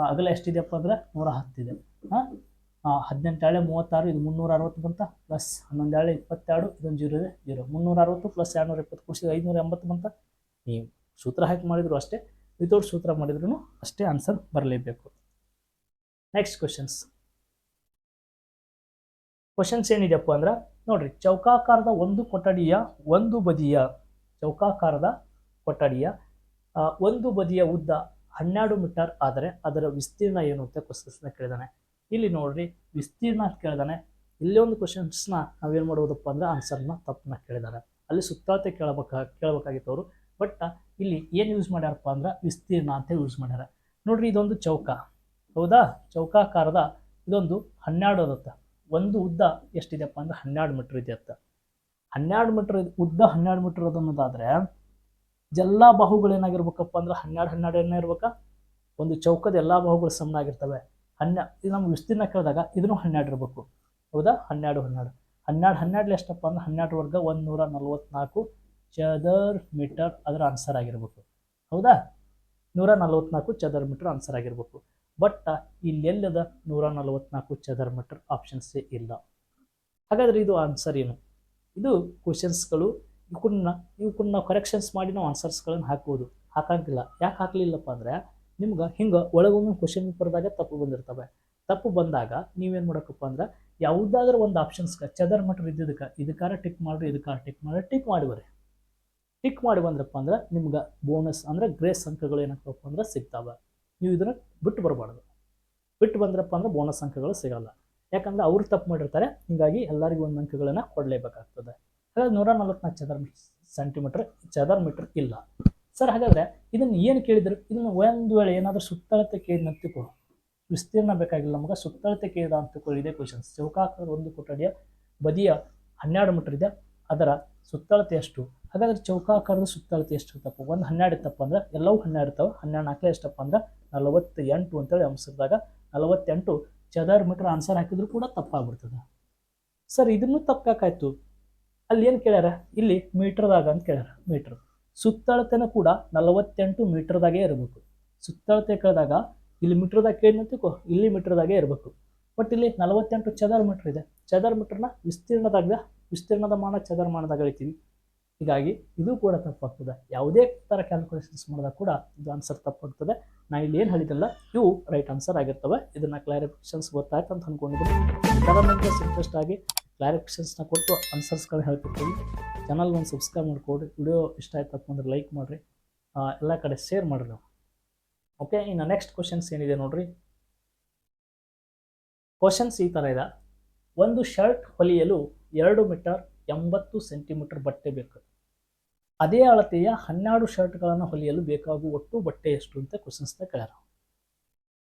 ಅಗಲ ಎಷ್ಟಿದೆಯಪ್ಪ ಅಂದ್ರೆ ನೂರ ಹತ್ತಿದೆ. ಹಾಂ ಹದಿನೆಂಟು ಏಳೆ ಮೂವತ್ತಾರು, ಇದು ಮುನ್ನೂರ ಅರವತ್ತು ಬಂತ? ಪ್ಲಸ್ ಹನ್ನೊಂದು ಏಳೆ ಇಪ್ಪತ್ತೆರಡು, ಇದೊಂದು ಜೀರೋ ಇದೆ, ಜೀರೋ. ಮುನ್ನೂರ ಅರವತ್ತು ಪ್ಲಸ್ ಎರಡುನೂರ ಇಪ್ಪತ್ತು ಕೂಡಿಸಿದ ಐದುನೂರ ಎಂಬತ್ತು ಬಂತ? ನೀವು ಸೂತ್ರ ಹಾಕಿ ಮಾಡಿದ್ರು ಅಷ್ಟೇ ವಿತೌಟ್ ಸೂತ್ರ ಮಾಡಿದ್ರು ಅಷ್ಟೇ ಆನ್ಸರ್ ಬರಲೇಬೇಕು. ನೆಕ್ಸ್ಟ್ ಕ್ವಶನ್ಸ್ ಕ್ವಶನ್ಸ್ ಏನಿದೆಯಪ್ಪ ಅಂದ್ರೆ, ನೋಡ್ರಿ, ಚೌಕಾಕಾರದ ಒಂದು ಕೊಠಡಿಯ ಒಂದು ಬದಿಯ, ಚೌಕಾಕಾರದ ಕೊಠಡಿಯ ಒಂದು ಬದಿಯ ಉದ್ದ ಹನ್ನೆರಡು ಮೀಟರ್ ಆದರೆ ಅದರ ವಿಸ್ತೀರ್ಣ ಏನು ಅಂತ ಕ್ವಶನ್ಸ್ನ ಕೇಳಿದಾನೆ. ಇಲ್ಲಿ ನೋಡ್ರಿ, ವಿಸ್ತೀರ್ಣ ಕೇಳಿದಾನೆ. ಇಲ್ಲಿ ಒಂದು ಕ್ವಶನ್ಸ್ನ ನಾವೇನು ಮಾಡೋದಪ್ಪ ಅಂದ್ರೆ ಆನ್ಸರ್ನ ತಪ್ಪನ್ನ ಕೇಳಿದ್ದಾರೆ ಅಲ್ಲಿ ಸುತ್ತಳತೆ ಕೇಳಬೇಕಾ, ಕೇಳಬೇಕಾಗಿತ್ತು ಅವರು. ಬಟ್ ಇಲ್ಲಿ ಏನು ಯೂಸ್ ಮಾಡ್ಯಾರಪ್ಪ ಅಂದ್ರೆ ವಿಸ್ತೀರ್ಣ ಅಂತ ಯೂಸ್ ಮಾಡ್ಯಾರ. ನೋಡ್ರಿ ಇದೊಂದು ಚೌಕ. ಹೌದಾ? ಚೌಕಾಕಾರದ ಇದೊಂದು ಹನ್ನೆರಡು ಅದತ್ತ ಒಂದು ಉದ್ದ ಎಷ್ಟಿದೆಪ್ಪ ಅಂದ್ರೆ ಹನ್ನೆರಡು ಮೀಟ್ರ್ ಇದೆ ಅಂತ ಹನ್ನೆರಡು ಮೀಟ್ರ್ ಉದ್ದ ಹನ್ನೆರಡು ಮೀಟ್ರ್ ಅದನ್ನೋದಾದ್ರೆ ಎಲ್ಲ ಬಾಹುಗಳು ಏನಾಗಿರ್ಬೇಕಪ್ಪ ಅಂದ್ರೆ ಹನ್ನೆರಡು ಹನ್ನೆರಡು ಏನೇ ಇರ್ಬೇಕಾ? ಒಂದು ಚೌಕದ ಎಲ್ಲ ಬಾಹುಗಳು ಸಮನಾಗಿರ್ತವೆ. ಹನ್ನೆ, ಇದು ನಮ್ಮ ವಿಸ್ತೀರ್ಣ ಕೇಳಿದಾಗ ಇದನ್ನು ಹನ್ನೆರಡು ಇರಬೇಕು. ಹೌದಾ? ಹನ್ನೆರಡು ಹನ್ನೆರಡು. ಹನ್ನೆರಡು ಹನ್ನೆರಡು ಎಷ್ಟಪ್ಪ ಅಂದ್ರೆ ಹನ್ನೆರಡು ವರ್ಗ ಒಂದು ನೂರ ನಲ್ವತ್ನಾಲ್ಕು ಚದರ್ ಮೀಟರ್ ಅದರ ಆನ್ಸರ್ ಆಗಿರ್ಬೇಕು. ಹೌದಾ? ನೂರ ನಲ್ವತ್ನಾಲ್ಕು ಚದರ್ ಮೀಟರ್ ಆನ್ಸರ್ ಆಗಿರ್ಬೇಕು. ಬಟ್ ಇಲ್ಲೆಲ್ಲದ ನೂರ ನಲ್ವತ್ನಾಲ್ಕು ಚದರ್ ಮೀಟರ್ ಆಪ್ಷನ್ಸೇ ಇಲ್ಲ. ಹಾಗಾದ್ರೆ ಇದು ಆನ್ಸರ್ ಏನು? ಇದು ಕ್ವಶನ್ಸ್ಗಳು ಇವಕ್ಕನ್ನ ಇವಕ್ಕನ್ನ ನಾವು ಕರೆಕ್ಷನ್ಸ್ ಮಾಡಿ ನಾವು ಆನ್ಸರ್ಸ್ಗಳನ್ನು ಹಾಕ್ಬೋದು. ಹಾಕಂಗಿಲ್ಲ. ಯಾಕೆ ಹಾಕಲಿಲ್ಲಪ್ಪ ಅಂದರೆ, ನಿಮ್ಗೆ ಹಿಂಗೆ ಒಳಗೊಮ್ಮೆ ಕ್ವಶನ್ ಪೇಪರ್ದಾಗ ತಪ್ಪು ಬಂದಿರ್ತವೆ. ತಪ್ಪು ಬಂದಾಗ ನೀವೇನು ಮಾಡೋಕಪ್ಪ ಅಂದ್ರೆ, ಯಾವುದಾದ್ರೂ ಒಂದು ಆಪ್ಷನ್ಸ್ಗೆ ಚದರ್ ಮಟ್ರ್ ಇದ್ದಿದ್ದಕ್ಕೆ, ಇದಕ್ಕಾರ ಟಿಕ್ ಮಾಡಿರಿ, ಇದಕ್ಕಾರ ಟಿಕ್ ಮಾಡಿ ಟಿಕ್ ಮಾಡಿ ಬರ್ರಿ. ಟಿಕ್ ಮಾಡಿ ಬಂದ್ರಪ್ಪ ಅಂದ್ರೆ, ನಿಮ್ಗೆ ಬೋನಸ್ ಅಂದರೆ ಗ್ರೇಸ್ ಅಂಕಗಳು ಏನಾಗ್ತವಪ್ಪ ಅಂದ್ರೆ ಸಿಗ್ತಾವೆ. ನೀವು ಇದನ್ನು ಬಿಟ್ಟು ಬರಬಾರ್ದು. ಬಿಟ್ಟು ಬಂದ್ರಪ್ಪ ಅಂದ್ರೆ ಬೋನಸ್ ಅಂಕಗಳು ಸಿಗಲ್ಲ. ಯಾಕಂದ್ರೆ ಅವ್ರು ತಪ್ಪು ಮಾಡಿರ್ತಾರೆ, ಹೀಗಾಗಿ ಎಲ್ಲರಿಗೂ ಒಂದು ಅಂಕಗಳನ್ನು ಕೊಡಲೇಬೇಕಾಗ್ತದೆ. ಹಾಗಾದ್ರೆ ನೂರ ನಲ್ವತ್ನಾಲ್ಕು ಚದರ ಸೆಂಟಿಮೀಟರ್ ಚದರ್ ಮೀಟರ್ ಇಲ್ಲ. ಸರ್, ಹಾಗಾದರೆ ಇದನ್ನು ಏನು ಕೇಳಿದ್ರು? ಇದನ್ನು ಒಂದು ವೇಳೆ ಏನಾದರೂ ಸುತ್ತಳತೆ ಕೇಳಿದ ತಿಳ್ಕೊ ವಿಸ್ತೀರ್ಣ ಬೇಕಾಗಿಲ್ಲ ನಮಗೆ, ಸುತ್ತಳತೆ ಕೇಳಿದ ಅಂತ ತಿಳ್ಕೊಳ್ಳಿ ಇದೇ ಕ್ವಶನ್ಸ್ ಚೌಕಾಕಾರದ ಒಂದು ಕೊಠಡಿಯ ಬದಿಯ ಹನ್ನೆರಡು ಮೀಟರ್ ಇದೆ. ಅದರ ಸುತ್ತಳತೆ ಎಷ್ಟು? ಹಾಗಾದ್ರೆ ಚೌಕಾಕಾರದ ಸುತ್ತಳತೆ ಎಷ್ಟು ಇರ್ತಪ್ಪ? ಒಂದು ಹನ್ನೆರಡು ಇತ್ತಪ್ಪ ಅಂದ್ರೆ ಎಲ್ಲವೂ ಹನ್ನೆರಡು ಇರ್ತಾವೆ. ಹನ್ನೆರಡು ನಾಲ್ಕೇ ಎಷ್ಟಪ್ಪ ಅಂದ್ರೆ ನಲವತ್ತ ಎಂಟು ಅಂತೇಳಿ ಅಂಶದಾಗ ನಲವತ್ತೆಂಟು ಚದರ್ ಮೀಟರ್ ಆನ್ಸರ್ ಹಾಕಿದ್ರು ಕೂಡ ತಪ್ಪಾಗ್ಬಿಡ್ತದೆ. ಸರ್, ಇದನ್ನು ತಪ್ಪಾಕಾಯ್ತು ಅಲ್ಲಿ ಏನು ಕೇಳ್ಯಾರ? ಇಲ್ಲಿ ಮೀಟರ್ದಾಗ ಅಂತ ಕೇಳ್ಯಾರ, ಮೀಟರ್. ಸುತ್ತಳತೆನ ಕೂಡ ನಲವತ್ತೆಂಟು ಮೀಟರ್ದಾಗೆ ಇರಬೇಕು. ಸುತ್ತಳತೆ ಕೇಳಿದಾಗ ಇಲ್ಲಿ ಮೀಟರ್ದಾಗ ಕೇಳಿನಂತಿಕೋ ಇಲ್ಲಿ ಮೀಟರ್ದಾಗೆ ಇರಬೇಕು. ಬಟ್ ಇಲ್ಲಿ ನಲವತ್ತೆಂಟು ಚದರ್ ಮೀಟರ್ ಇದೆ. ಚದರ್ ಮೀಟರ್ನ ವಿಸ್ತೀರ್ಣದಾಗ ವಿಸ್ತೀರ್ಣದ ಮಾನ ಚದರ್ ಮಾನದಾಗ ಹೇಳ್ತೀವಿ ಹೀಗಾಗಿ ಇದು ಕೂಡ ತಪ್ಪಾಗ್ತದೆ. ಯಾವುದೇ ಥರ ಕ್ಯಾಲ್ಕುಲೇಷನ್ಸ್ ಮಾಡಿದಾಗ ಕೂಡ ಇದು ಆನ್ಸರ್ ತಪ್ಪಾಗ್ತದೆ. ನಾ ಇಲ್ಲಿ ಏನು ಹೇಳಿದಲ್ಲ ಇವು ರೈಟ್ ಆನ್ಸರ್ ಆಗಿರ್ತವೆ. ಇದನ್ನು ಕ್ಲಾರಿಫಿಕೇಶನ್ಸ್ ಗೊತ್ತಾಯ್ತು ಅಂತ ಅಂದ್ಕೊಂಡಿದ್ದೀನಿ ಇಂಟ್ರೆಸ್ಟ್ ಆಗಿ ಕ್ಲಾರಿಫಿಕೇಶನ್ಸ್ನ ಕೊಟ್ಟು ಆನ್ಸರ್ಸ್ಗಳನ್ನ ಹೇಳ್ತಿರ್ತೀವಿ ಚಾನಲ್ ಒಂದು ಸಬ್ಸ್ಕ್ರೈಬ್ ಮಾಡಿಕೊಡ್ರಿ ವಿಡಿಯೋ ಇಷ್ಟ ಆಯ್ತಪ್ಪ ಅಂದ್ರೆ ಲೈಕ್ ಮಾಡಿರಿ. ಎಲ್ಲ ಕಡೆ ಶೇರ್ ಮಾಡಿರಿ ನಾವು. ಓಕೆ, ಇನ್ನು ನೆಕ್ಸ್ಟ್ ಕ್ವಶನ್ಸ್ ಏನಿದೆ ನೋಡ್ರಿ. ಕ್ವಶನ್ಸ್ ಈ ಥರ ಇದೆ. ಒಂದು ಶರ್ಟ್ ಹೊಲಿಯಲು ಎರಡು ಮೀಟರ್ ಎಂಬತ್ತು ಸೆಂಟಿಮೀಟರ್ ಬಟ್ಟೆ ಬೇಕು. ಅದೇ ಅಳತೆಯ ಹನ್ನೆರಡು ಶರ್ಟ್ಗಳನ್ನು ಹೊಲಿಯಲು ಬೇಕಾಗುವ ಒಟ್ಟು ಬಟ್ಟೆ ಎಷ್ಟು ಅಂತ ಕ್ವಶನ್ಸ್ನ ಕೇಳ್ಯಾರ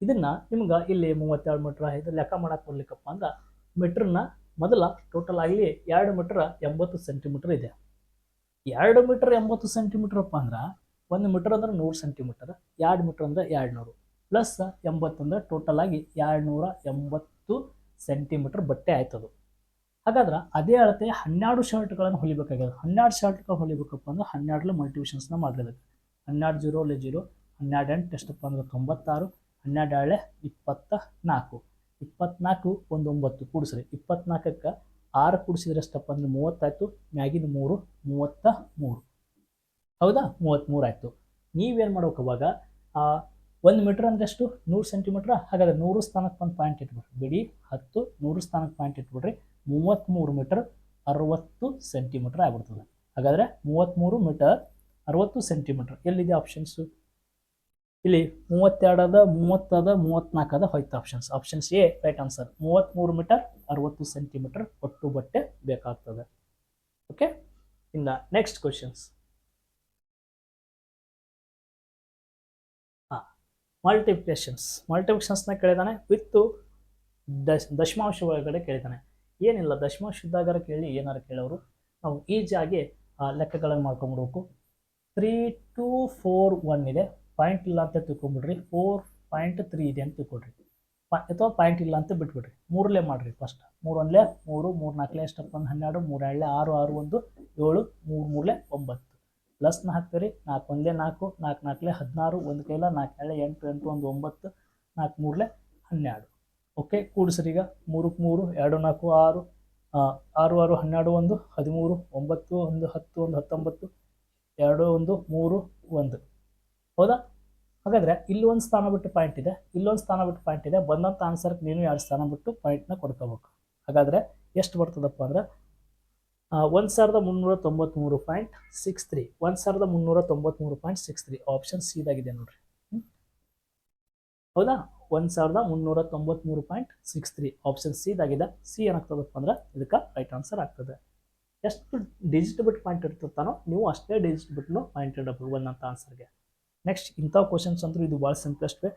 ಇದನ್ನು ನಿಮ್ಗೆ ಇಲ್ಲಿ ಮೂವತ್ತೆರಡು ಮೀಟ್ರ್ ಇದು ಲೆಕ್ಕ ಮಾಡಕ್ಕೆ ಬರ್ಲಿಕ್ಕಪ್ಪ ಅಂದ್ರೆ ಮೀಟ್ರನ್ನ ಮೊದಲ ಟೋಟಲ್ ಆಗಲಿ ಎರಡು ಮೀಟ್ರ್ ಎಂಬತ್ತು ಸೆಂಟಿಮೀಟರ್ ಇದೆ. ಎರಡು ಮೀಟರ್ ಎಂಬತ್ತು ಸೆಂಟಿಮೀಟರ್ ಅಪ್ಪ ಅಂದ್ರೆ ಒಂದು ಮೀಟರ್ ಅಂದ್ರೆ ನೂರು ಸೆಂಟಿಮೀಟರ್ ಎರಡು ಮೀಟರ್ ಅಂದ್ರೆ ಎರಡು ನೂರು ಪ್ಲಸ್ ಎಂಬತ್ತು ಅಂದ್ರೆ ಟೋಟಲ್ ಆಗಿ ಎರಡು ನೂರ ಎಂಬತ್ತು ಸೆಂಟಿಮೀಟರ್ ಬಟ್ಟೆ ಆಯ್ತದು. ಹಾಗಾದ್ರೆ ಅದೇ ಅಳತೆ ಹನ್ನೆರಡು ಶರ್ಟ್ಗಳನ್ನು ಹೊಲಿಬೇಕಾಗ್ಯದ. ಹನ್ನೆರಡು ಶರ್ಟ್ಗಳು ಹೊಲಿಬೇಕಪ್ಪ ಅಂದ್ರೆ ಹನ್ನೆರಡಲ್ಲಿ ಮಲ್ಟಿವಿಷನ್ಸ್ನ ಮಾಡಬೇಕು ಹನ್ನೆರಡು ಜೀರೋ ಅಲ್ಲಿ ಜೀರೋ ಹನ್ನೆರಡು ಎಂಟು ಎಷ್ಟಪ್ಪ ಅಂದ್ರೆ ತೊಂಬತ್ತಾರು ಹನ್ನೆರಡು ಏಳೆ ಇಪ್ಪತ್ತ ನಾಲ್ಕು ಇಪ್ಪತ್ನಾಲ್ಕು ಒಂದು ಒಂಬತ್ತು ಕೂಡಿಸ್ರಿ. ಇಪ್ಪತ್ನಾಲ್ಕಕ್ಕೆ ಆರು ಕೂಡಿಸಿದ್ರೆ ಎಷ್ಟಪ್ಪ ಅಂದ್ರೆ ಮೂವತ್ತಾಯ್ತು ಮ್ಯಾಗಿನ ಮೂರು, ಮೂವತ್ತ ಮೂರು. ಹೌದಾ? ಮೂವತ್ತ್ಮೂರು ಆಯಿತು. ನೀವೇನು ಮಾಡ್ಬೇಕು ಅವಾಗ? ಒಂದು ಮೀಟ್ರ್ ಅಂದ್ರೆ ಎಷ್ಟು? ನೂರು ಸೆಂಟಿಮೀಟ್ರ್? ಹಾಗಾದ್ರೆ ನೂರು ಸ್ಥಾನಕ್ಕೆ ಒಂದು ಪಾಯಿಂಟ್ ಇಟ್ಬಿಡ್ರಿ. ಬಿಡಿ, ಹತ್ತು, ನೂರು ಸ್ಥಾನಕ್ಕೆ ಪಾಯಿಂಟ್ ಇಟ್ಬಿಡ್ರಿ. ಮೂವತ್ತ್ಮೂರು ಮೀಟರ್ ಅರವತ್ತು ಸೆಂಟಿಮೀಟ್ರ್ ಆಗ್ಬಿಡ್ತದೆ. ಹಾಗಾದರೆ ಮೂವತ್ತ್ಮೂರು ಮೀಟರ್ ಅರವತ್ತು ಸೆಂಟಿಮೀಟ್ರ್. ಎಲ್ಲಿದೆ ಆಪ್ಷನ್ಸು ಇಲ್ಲಿ ಮೂವತ್ತೆರಡದ, ಮೂವತ್ತದ, ಮೂವತ್ನಾಲ್ಕದ ಹೋಯ್ತು options options A right answer ಮೂವತ್ತ್ಮೂರು ಮೀಟರ್, ಅರವತ್ತು ಸೆಂಟಿಮೀಟರ್ ಒಟ್ಟು ಬಟ್ಟೆ ಬೇಕಾಗ್ತದೆ. ಓಕೆ ಇನ್ನ ನೆಕ್ಸ್ಟ್ ಕ್ವಶನ್ಸ್ ಹಾಂ ಮಲ್ಟಿಪ್ಲಿಕೇಶನ್ಸ್ ಮಲ್ಟಿಪ್ಲಿಕೇಶನ್ಸ್ನ ಕೇಳಿದಾನೆ ವಿತ್ತು ದಶ್, ದಶಮಾಂಶ ಒಳಗಡೆ ಕೇಳಿದಾನೆ. ಏನಿಲ್ಲ, ದಶಮಾಂಶ ಇದ್ದಾಗರ ಕೇಳಿ, ಏನಾರು ಕೇಳೋರು. ನಾವು ಈಜಿಯಾಗಿ ಲೆಕ್ಕಗಳನ್ನು ಮಾಡ್ಕೊಂಬಿಡ್ಬೇಕು ತ್ರೀ ಟು ಫೋರ್ ಒನ್ ಇದೆ. ಪಾಯಿಂಟ್ ಇಲ್ಲ ಅಂತ ತಿಳ್ಕೊಂಬಿಡ್ರಿ. ಫೋರ್ ಪಾಯಿಂಟ್ ತ್ರೀ ಇದೆ ಅಂತ ತಿಳ್ಕೊಡ್ರಿ ಪ ಅಥವಾ ಪಾಯಿಂಟ್ ಇಲ್ಲ ಅಂತ ಬಿಟ್ಬಿಡ್ರಿ. ಮೂರಲ್ಲೇ ಮಾಡಿರಿ ಫಸ್ಟ್ ಮೂರು ಒಂದಲೇ ಮೂರು ಮೂರು ನಾಲ್ಕಲೇ ಎಷ್ಟಪ್ಪ ಒಂದು ಹನ್ನೆರಡು ಮೂರು ಎರಡಲೇ ಆರು ಆರು ಒಂದು, ಏಳು, ಮೂರು, ಮೂರಲೇ ಒಂಬತ್ತು. ಪ್ಲಸ್ನ ಹಾಕ್ತೀರಿ ನಾಲ್ಕು ಒಂದಲೇ ನಾಲ್ಕು ನಾಲ್ಕು, ನಾಲ್ಕಲೇ ಹದಿನಾರು, ಒಂದು ಕೈಲ ನಾಲ್ಕು ಎಳೆ ಎಂಟು ಎಂಟು, ಒಂದು, ಒಂಬತ್ತು, ನಾಲ್ಕು, ಮೂರಲೆ ಹನ್ನೆರಡು. ಓಕೆ ಕೂಡಿಸ್ರಿ ಈಗ. ಮೂರಕ್ಕೆ ಮೂರು, ಎರಡು, ನಾಲ್ಕು, ಆರು ಆರು ಆರು, ಹನ್ನೆರಡು, ಒಂದು, ಹದಿಮೂರು, ಒಂಬತ್ತು, ಒಂದು, ಹತ್ತು, ಒಂದು, ಹತ್ತೊಂಬತ್ತು, ಎರಡು, ಒಂದು, ಮೂರು, ಒಂದು. ಹೌದಾ? ಹಾಗಾದ್ರೆ ಇಲ್ಲಿ ಒಂದು ಸ್ಥಾನ ಬಿಟ್ಟು ಪಾಯಿಂಟ್ ಇದೆ ಇಲ್ಲೊಂದು ಸ್ಥಾನ ಬಿಟ್ಟು ಪಾಯಿಂಟ್ ಇದೆ ಬಂದಂಥ ಆನ್ಸರ್ಗೆ ನೀನು ಎರಡು ಸ್ಥಾನ ಬಿಟ್ಟು ಪಾಯಿಂಟ್ನ ಕೊಡ್ಕೋಬೇಕು. ಹಾಗಾದ್ರೆ ಎಷ್ಟು ಬರ್ತದಪ್ಪ ಅಂದ್ರೆ ಒಂದು ಸಾವಿರದ ಮುನ್ನೂರ ತೊಂಬತ್ತ್ಮೂರು ಪಾಯಿಂಟ್ ಸಿಕ್ಸ್ ತ್ರೀ ಒಂದು ಸಾವಿರದ ಮುನ್ನೂರ ತೊಂಬತ್ತ್ಮೂರು ಪಾಯಿಂಟ್ ಸಿಕ್ಸ್ ತ್ರೀ ಆಪ್ಷನ್ ಸಿದಾಗಿದೆ ನೋಡ್ರಿ? ಹೌದಾ? ಒಂದು ಸಾವಿರದ ಮುನ್ನೂರ ತೊಂಬತ್ತ್ಮೂರು ಪಾಯಿಂಟ್ ಸಿಕ್ಸ್ ತ್ರೀ ಆಪ್ಷನ್ ಸಿದಾಗಿದೆ ಸಿ ಏನಾಗ್ತದಪ್ಪ ಅಂದ್ರೆ ಇದಕ್ಕೆ ರೈಟ್ ಆನ್ಸರ್ ಆಗ್ತದೆ. ಎಷ್ಟು ಡಿಜಿಟ್ ಬಿಟ್ಟು ಪಾಯಿಂಟ್ ಇರ್ತಿರ್ತಾನೋ ನೀವು ಅಷ್ಟೇ ಡಿಜಿಟ್ ಬಿಟ್ಟು ಪಾಯಿಂಟ್ ಇಡಬೇಕು ಬಂದಂಥ ಆನ್ಸರ್ಗೆ ನೆಕ್ಸ್ಟ್ ಇಂಥ ಕ್ವಶನ್ಸ್ ಅಂದ್ರೆ ಇದು ಭಾಳ ಸಿಂಪ್ಲೆಸ್ಟ್ ವೇ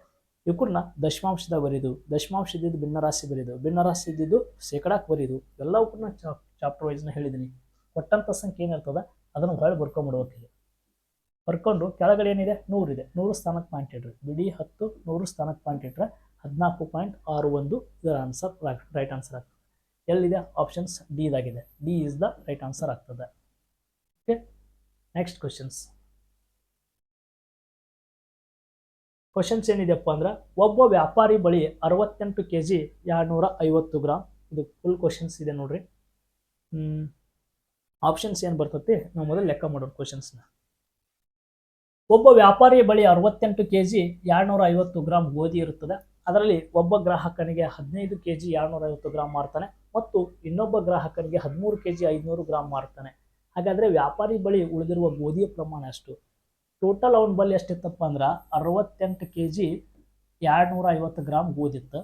ಇವಕ್ಕನ್ನ ದಶಮಾಂಶದಾಗ ಬರೀದು ದಶಮಾಂಶ ಇದ್ದಿದ್ದು ಭಿನ್ನರಾಶಿ ಬರೀದು ಭಿನ್ನರಾಶಿ ಇದ್ದಿದ್ದು ಶೇಕಡಾಕ್ ಬರೀದು ಎಲ್ಲವಕ್ಕೂ ಚಾಪ್ ಚಾಪ್ಟರ್ ವೈಸ್ನ ಹೇಳಿದ್ದೀನಿ ಕೊಟ್ಟಂಥ ಸಂಖ್ಯೆ ಏನಿರ್ತದೆ ಅದನ್ನು ಹೊಳೆ ಬರ್ಕೊಂಬಿಡ್ಬೇಕಿದೆ ಬರ್ಕೊಂಡು ಕೆಳಗಡೆ ಏನಿದೆ? ನೂರಿದೆ ನೂರು ಸ್ಥಾನಕ್ಕೆ ಪಾಯಿಂಟ್ ಇಡ್ರಿ. ಬಿಡಿ ಹತ್ತು, ನೂರು ಸ್ಥಾನಕ್ಕೆ ಪಾಯಿಂಟ್ ಇಟ್ಟರೆ ಹದಿನಾಲ್ಕು ಪಾಯಿಂಟ್ ಆರು ಒಂದು ಇದರ ಆನ್ಸರ್ ರೈಟ್ ಆನ್ಸರ್ ಆಗ್ತದೆ. ಎಲ್ಲಿದೆ? ಆಪ್ಷನ್ಸ್ ಡಿ ಇದಾಗಿದೆ D is the right answer ಆಗ್ತದೆ. ಓಕೆ ನೆಕ್ಸ್ಟ್ ಕ್ವಶನ್ಸ್ ಕ್ವಶನ್ಸ್ ಏನಿದೆಯಪ್ಪ ಅಂದ್ರೆ, ಒಬ್ಬ ವ್ಯಾಪಾರಿ ಬಳಿ ಅರವತ್ತೆಂಟು ಕೆ ಜಿ ಎರಡುನೂರ ಐವತ್ತು ಗ್ರಾಮ್ ಇದು ಫುಲ್ ಕ್ವಶನ್ಸ್ ಇದೆ ನೋಡ್ರಿ. ಆಪ್ಷನ್ಸ್ ಏನು ಬರ್ತತಿ? ನಾವು ಮೊದಲು ಲೆಕ್ಕ ಮಾಡೋಣ ಕ್ವಶನ್ಸ್ನ ಒಬ್ಬ ವ್ಯಾಪಾರಿ ಬಳಿ ಅರವತ್ತೆಂಟು ಕೆ ಜಿ ಎರಡುನೂರ ಐವತ್ತು ಗ್ರಾಮ್ ಗೋಧಿ ಇರುತ್ತದೆ. ಅದರಲ್ಲಿ ಒಬ್ಬ ಗ್ರಾಹಕನಿಗೆ ಹದಿನೈದು ಕೆ ಜಿ ಎರಡುನೂರ ಐವತ್ತು ಗ್ರಾಮ್ ಮಾರ್ತಾನೆ, ಮತ್ತು ಇನ್ನೊಬ್ಬ ಗ್ರಾಹಕನಿಗೆ ಹದಿಮೂರು ಕೆ ಜಿ ಐದುನೂರು ಗ್ರಾಮ್ ಮಾರ್ತಾನೆ. ಹಾಗಾದರೆ ವ್ಯಾಪಾರಿ ಬಳಿ ಉಳಿದಿರುವ ಗೋಧಿಯ ಪ್ರಮಾಣ ಎಷ್ಟು? ಟೋಟಲ್ ಅವನ ಬಳಿ ಎಷ್ಟಿತ್ತಪ್ಪ ಅಂದ್ರೆ ಅರವತ್ತೆಂಟು ಕೆ ಜಿ ಎರಡುನೂರ ಐವತ್ತು ಗ್ರಾಮ್ ಗೋದಿತ್ತು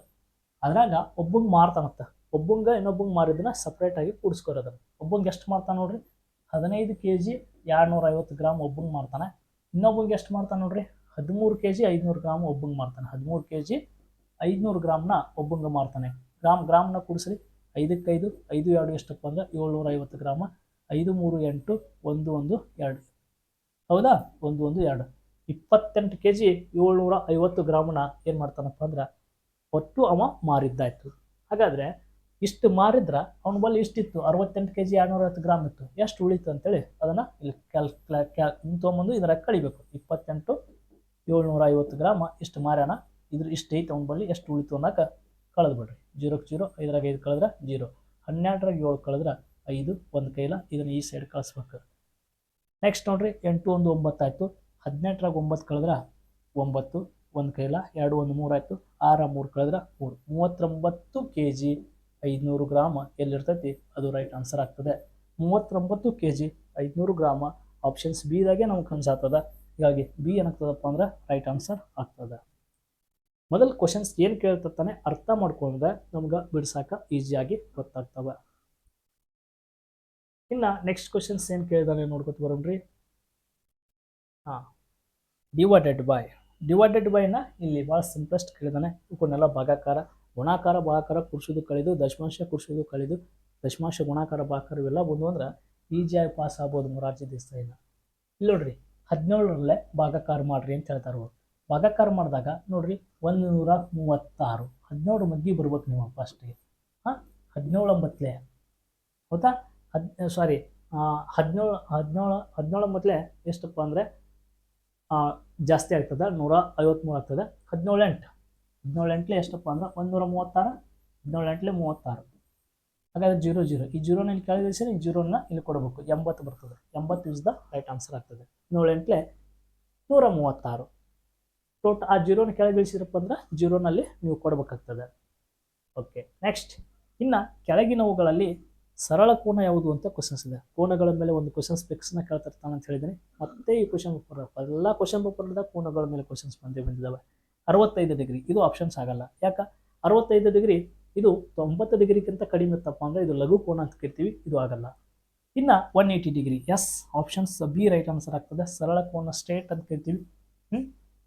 ಅದ್ರಾಗ ಒಬ್ಬಂಗೆ ಮಾರ್ತಾನತ್ತ ಒಬ್ಬಂಗೆ ಇನ್ನೊಬ್ಬಂಗೆ ಮಾರಿದ್ದನ್ನ ಸಪ್ರೇಟಾಗಿ ಕೂಡಿಸ್ಕೊರೋದು. ಒಬ್ಬಂಗೆ ಎಷ್ಟು ಮಾರ್ತಾನೆ ನೋಡ್ರಿ? ಹದಿನೈದು ಕೆ ಜಿ ಎರಡುನೂರ ಐವತ್ತು ಗ್ರಾಮ್ ಒಬ್ಬಂಗೆ ಮಾರ್ತಾನೆ. ಇನ್ನೊಬ್ಬಂಗೆ ಎಷ್ಟು ಮಾಡ್ತಾನೆ ನೋಡ್ರಿ? ಹದಿಮೂರು ಕೆ ಜಿ ಐದುನೂರು ಗ್ರಾಮ್ ಒಬ್ಬಂಗೆ ಮಾರ್ತಾನೆ. ಹದಿಮೂರು ಕೆ ಜಿ ಐದುನೂರು ಗ್ರಾಮ್ನ ಒಬ್ಬಂಗೆ ಮಾರ್ತಾನೆ. ಗ್ರಾಮ್ ಗ್ರಾಮ್ನ ಕೂಡಿಸ್ರಿ. ಐದಕ್ಕೆ ಐದು ಐದು ಎರಡು ಎಷ್ಟಪ್ಪ ಅಂದ್ರೆ ಏಳ್ನೂರ ಐವತ್ತು ಗ್ರಾಮ, ಐದು ಮೂರು ಎಂಟು, ಒಂದು ಒಂದು ಎರಡು. ಹೌದಾ? ಒಂದು ಒಂದು, ಎರಡು. ಇಪ್ಪತ್ತೆಂಟು ಕೆ ಜಿ ಏಳ್ನೂರ ಐವತ್ತು ಗ್ರಾಮನ ಏನು ಮಾಡ್ತಾನಪ್ಪ ಅಂದ್ರೆ ಒಟ್ಟು ಅವ ಮಾರಿದ್ದಾಯ್ತು. ಹಾಗಾದರೆ ಇಷ್ಟು ಮಾರಿದ್ರ ಅವನ ಬಳಿ ಇಷ್ಟಿತ್ತು. ಅರವತ್ತೆಂಟು ಕೆ ಜಿ ಎರಡುನೂರ ಐವತ್ತು ಗ್ರಾಮ್ ಇತ್ತು. ಎಷ್ಟು ಉಳಿತು ಅಂತೇಳಿ ಅದನ್ನು ಇಲ್ಲಿ ಕ್ಯಾಲ್, ಕ್ಲಾ, ಕ್ಯಾ ಹಿಂಗೆ ತೊಗೊಂಬಂದು ಇದರ ಕಳಿಬೇಕು. ಇಪ್ಪತ್ತೆಂಟು ಏಳ್ನೂರ ಐವತ್ತು ಗ್ರಾಮ ಇಷ್ಟು ಮಾರ್ಯಾನ. ಇದ್ರ ಇಷ್ಟು ಐತೆ ಅವ್ನ ಬಳಿ ಎಷ್ಟು ಉಳಿತು ಅನ್ನೋಕೆ ಕಳೆದು ಬಿಡ್ರಿ ಜೀರೋಕ್ಕೆ ಜೀರೋ, ಐದರಾಗ ಐದು ಕಳೆದ್ರೆ ಜೀರೋ. ಹನ್ನೆರಡರಾಗ ಏಳು ಕಳೆದ್ರೆ ಐದು, ಒಂದು ಕೈಲ ಇದನ್ನು ಈ ಸೈಡ್ ಕಳಿಸ್ಬೇಕು. ನೆಕ್ಸ್ಟ್ ನೋಡ್ರಿ, ಎಂಟು, ಒಂದು, ಒಂಬತ್ತು ಆಯಿತು. ಹದಿನೆಂಟರಾಗ ಒಂಬತ್ತು ಕಳೆದ್ರೆ ಒಂಬತ್ತು, ಒಂದು ಕೈಲ ಎರಡು, ಒಂದು, ಮೂರು ಆಯಿತು. ಆರ, ಮೂರು ಕಳೆದ್ರೆ ಮೂರು. ಮೂವತ್ತೊಂಬತ್ತು ಕೆ ಜಿ ಐದುನೂರು ಗ್ರಾಮ ಎಲ್ಲಿರ್ತೈತಿ? ಅದು ರೈಟ್ ಆನ್ಸರ್ ಆಗ್ತದೆ. ಮೂವತ್ತೊಂಬತ್ತು ಕೆ ಜಿ ಐದುನೂರು ಗ್ರಾಮ ಆಪ್ಷನ್ಸ್ ಬಿದಾಗೆ ನಮ್ಗೆ ಕನ್ಸಾಗ್ತದೆ ಹೀಗಾಗಿ ಬಿ ಏನಾಗ್ತದಪ್ಪ ಅಂದ್ರೆ ರೈಟ್ ಆನ್ಸರ್ ಆಗ್ತದೆ. ಮೊದಲು ಕ್ವಶನ್ಸ್ ಏನು ಕೇಳ್ತಾನೆ ಅರ್ಥ ಮಾಡ್ಕೊಂಡ್ರೆ ನಮ್ಗೆ ಬಿಡ್ಸಾಕ ಈಸಿಯಾಗಿ ಗೊತ್ತಾಗ್ತವೆ ಇನ್ನು ನೆಕ್ಸ್ಟ್ ಕ್ವಶನ್ಸ್ ಏನು ಕೇಳಿದಾನೆ ನೋಡ್ಕೊತ ಬರೋಣ್ರಿ. ಹಾಂ ಡಿವೈಡೆಡ್ ಬೈ ಡಿವೈಡೆಡ್ ಬೈನ ಇಲ್ಲಿ ಭಾಳ ಸಿಂಪ್ಲೆಸ್ಟ್ ಕೇಳಿದಾನೆ. ಇವನ್ನೆಲ್ಲ ಭಾಗಾಕಾರ, ಗುಣಾಕಾರ, ಭಾಗಾಕಾರ ಕುರ್ಸೋದು ಕಳೆದು, ದಶಮಾಂಶ ಕುರ್ಸೋದು ಕಳೆದು, ದಶಮಾಂಶ, ಗುಣಾಕಾರ, ಭಾಗಾಕಾರ ಇವೆಲ್ಲ ಬಂದು ಅಂದ್ರೆ ಈಜಿಯಾಗಿ ಪಾಸ್ ಆಗ್ಬೋದು ಮೊರಾರ್ಜಿ ದೇಸಾಯಿನ ಇಲ್ಲಿ ನೋಡ್ರಿ, ಹದಿನೇಳರಲ್ಲೇ ಭಾಗಾಕಾರ ಮಾಡ್ರಿ ಅಂತ ಹೇಳ್ತಾರೆ ಅವರು. ಭಾಗಾಕಾರ ಮಾಡಿದಾಗ ನೋಡ್ರಿ ಒಂದು ನೂರ ಮೂವತ್ತಾರು ಹದಿನೇಳು ಮಗ್ಗಿ ಬರ್ಬೇಕು ನೀವು ಫಸ್ಟಿಗೆ ಹಾಂ, ಹದಿನೇಳು ಒಂಬತ್ತಲೆ. ಹೌದಾ ಹದ್ ಸಾರಿ ಹದಿನೇಳು ಹದಿನೇಳು ಹದಿನೇಳು ಮೊದಲೇ ಎಷ್ಟಪ್ಪ ಅಂದರೆ ಜಾಸ್ತಿ ಆಗ್ತದೆ, ನೂರ ಐವತ್ತ್ಮೂರು ಆಗ್ತದೆ. ಹದಿನೇಳು ಎಂಟು ಹದಿನೇಳು ಎಂಟ್ಲೆ ಎಷ್ಟಪ್ಪ ಅಂದ್ರೆ ಒಂದು ನೂರ ಮೂವತ್ತಾರು ಹದಿನೇಳು ಎಂಟ್ಲೆ ಮೂವತ್ತಾರು. ಹಾಗಾದ್ರೆ ಜೀರೋ ಜೀರೋ. ಈ ಜೀರೋನ ಇಲ್ಲಿ ಕೆಳಗಿಳಿಸಿ ಈ ಜೀರೋನ ಇಲ್ಲಿ ಕೊಡಬೇಕು. ಎಂಬತ್ತು ಬರ್ತದೆ. ಎಂಬತ್ತು ಇಸ್ ದ ರೈಟ್ ಆನ್ಸರ್ ಆಗ್ತದೆ. ಹದಿನೇಳು ಎಂಟ್ಲೆ ನೂರ ಮೂವತ್ತಾರು. ಟೋಟ್ ಆ ಜೀರೋನ ಕೆಳಗಿಳಿಸಿದ್ರಪ್ಪ ಅಂದ್ರೆ, ಜೀರೋನಲ್ಲಿ ನೀವು ಕೊಡಬೇಕಾಗ್ತದೆ. ಓಕೆ ನೆಕ್ಸ್ಟ್ ಇನ್ನು ಕೆಳಗಿನವುಗಳಲ್ಲಿ ಸರಳ ಕೋನ ಯಾವುದು ಅಂತ ಕ್ವಶನ್ಸ್ ಇದೆ. ಕೋನಗಳ ಮೇಲೆ ಒಂದು ಕ್ವಶನ್ಸ್ನ ಕೇಳ್ತಿರ್ತಾನೆ ಅಂತ ಹೇಳಿದ್ದೀನಿ. ಮತ್ತೆ ಈ ಕ್ವಶನ್ ಪೇಪರ್ ಎಲ್ಲ ಕ್ವಶನ್ ಪೇಪರ್ದಾಗ ಕೋನಗಳ ಮೇಲೆ ಕ್ವಶನ್ಸ್ ಬಂದೇ ಬಂದಿದ್ದಾವೆ. ಅರವತ್ತೈದು ಡಿಗ್ರಿ ಇದು ಆಪ್ಷನ್ಸ್ ಆಗಲ್ಲ. ಯಾಕೆ? ಅರವತ್ತೈದು ಡಿಗ್ರಿ ಇದು ತೊಂಬತ್ತು ಡಿಗ್ರಿಗಿಂತ ಕಡಿಮೆ ಇತ್ತಪ್ಪ ಅಂದರೆ ಇದು ಲಘು ಕೋನ ಅಂತ ಕರಿತೀವಿ, ಇದು ಆಗಲ್ಲ. ಇನ್ನು one eighty degrees options B right answer ಆಗ್ತದೆ. ಸರಳ ಕೋನ ಸ್ಟೇಟ್ ಅಂತ ಕರಿತೀವಿ.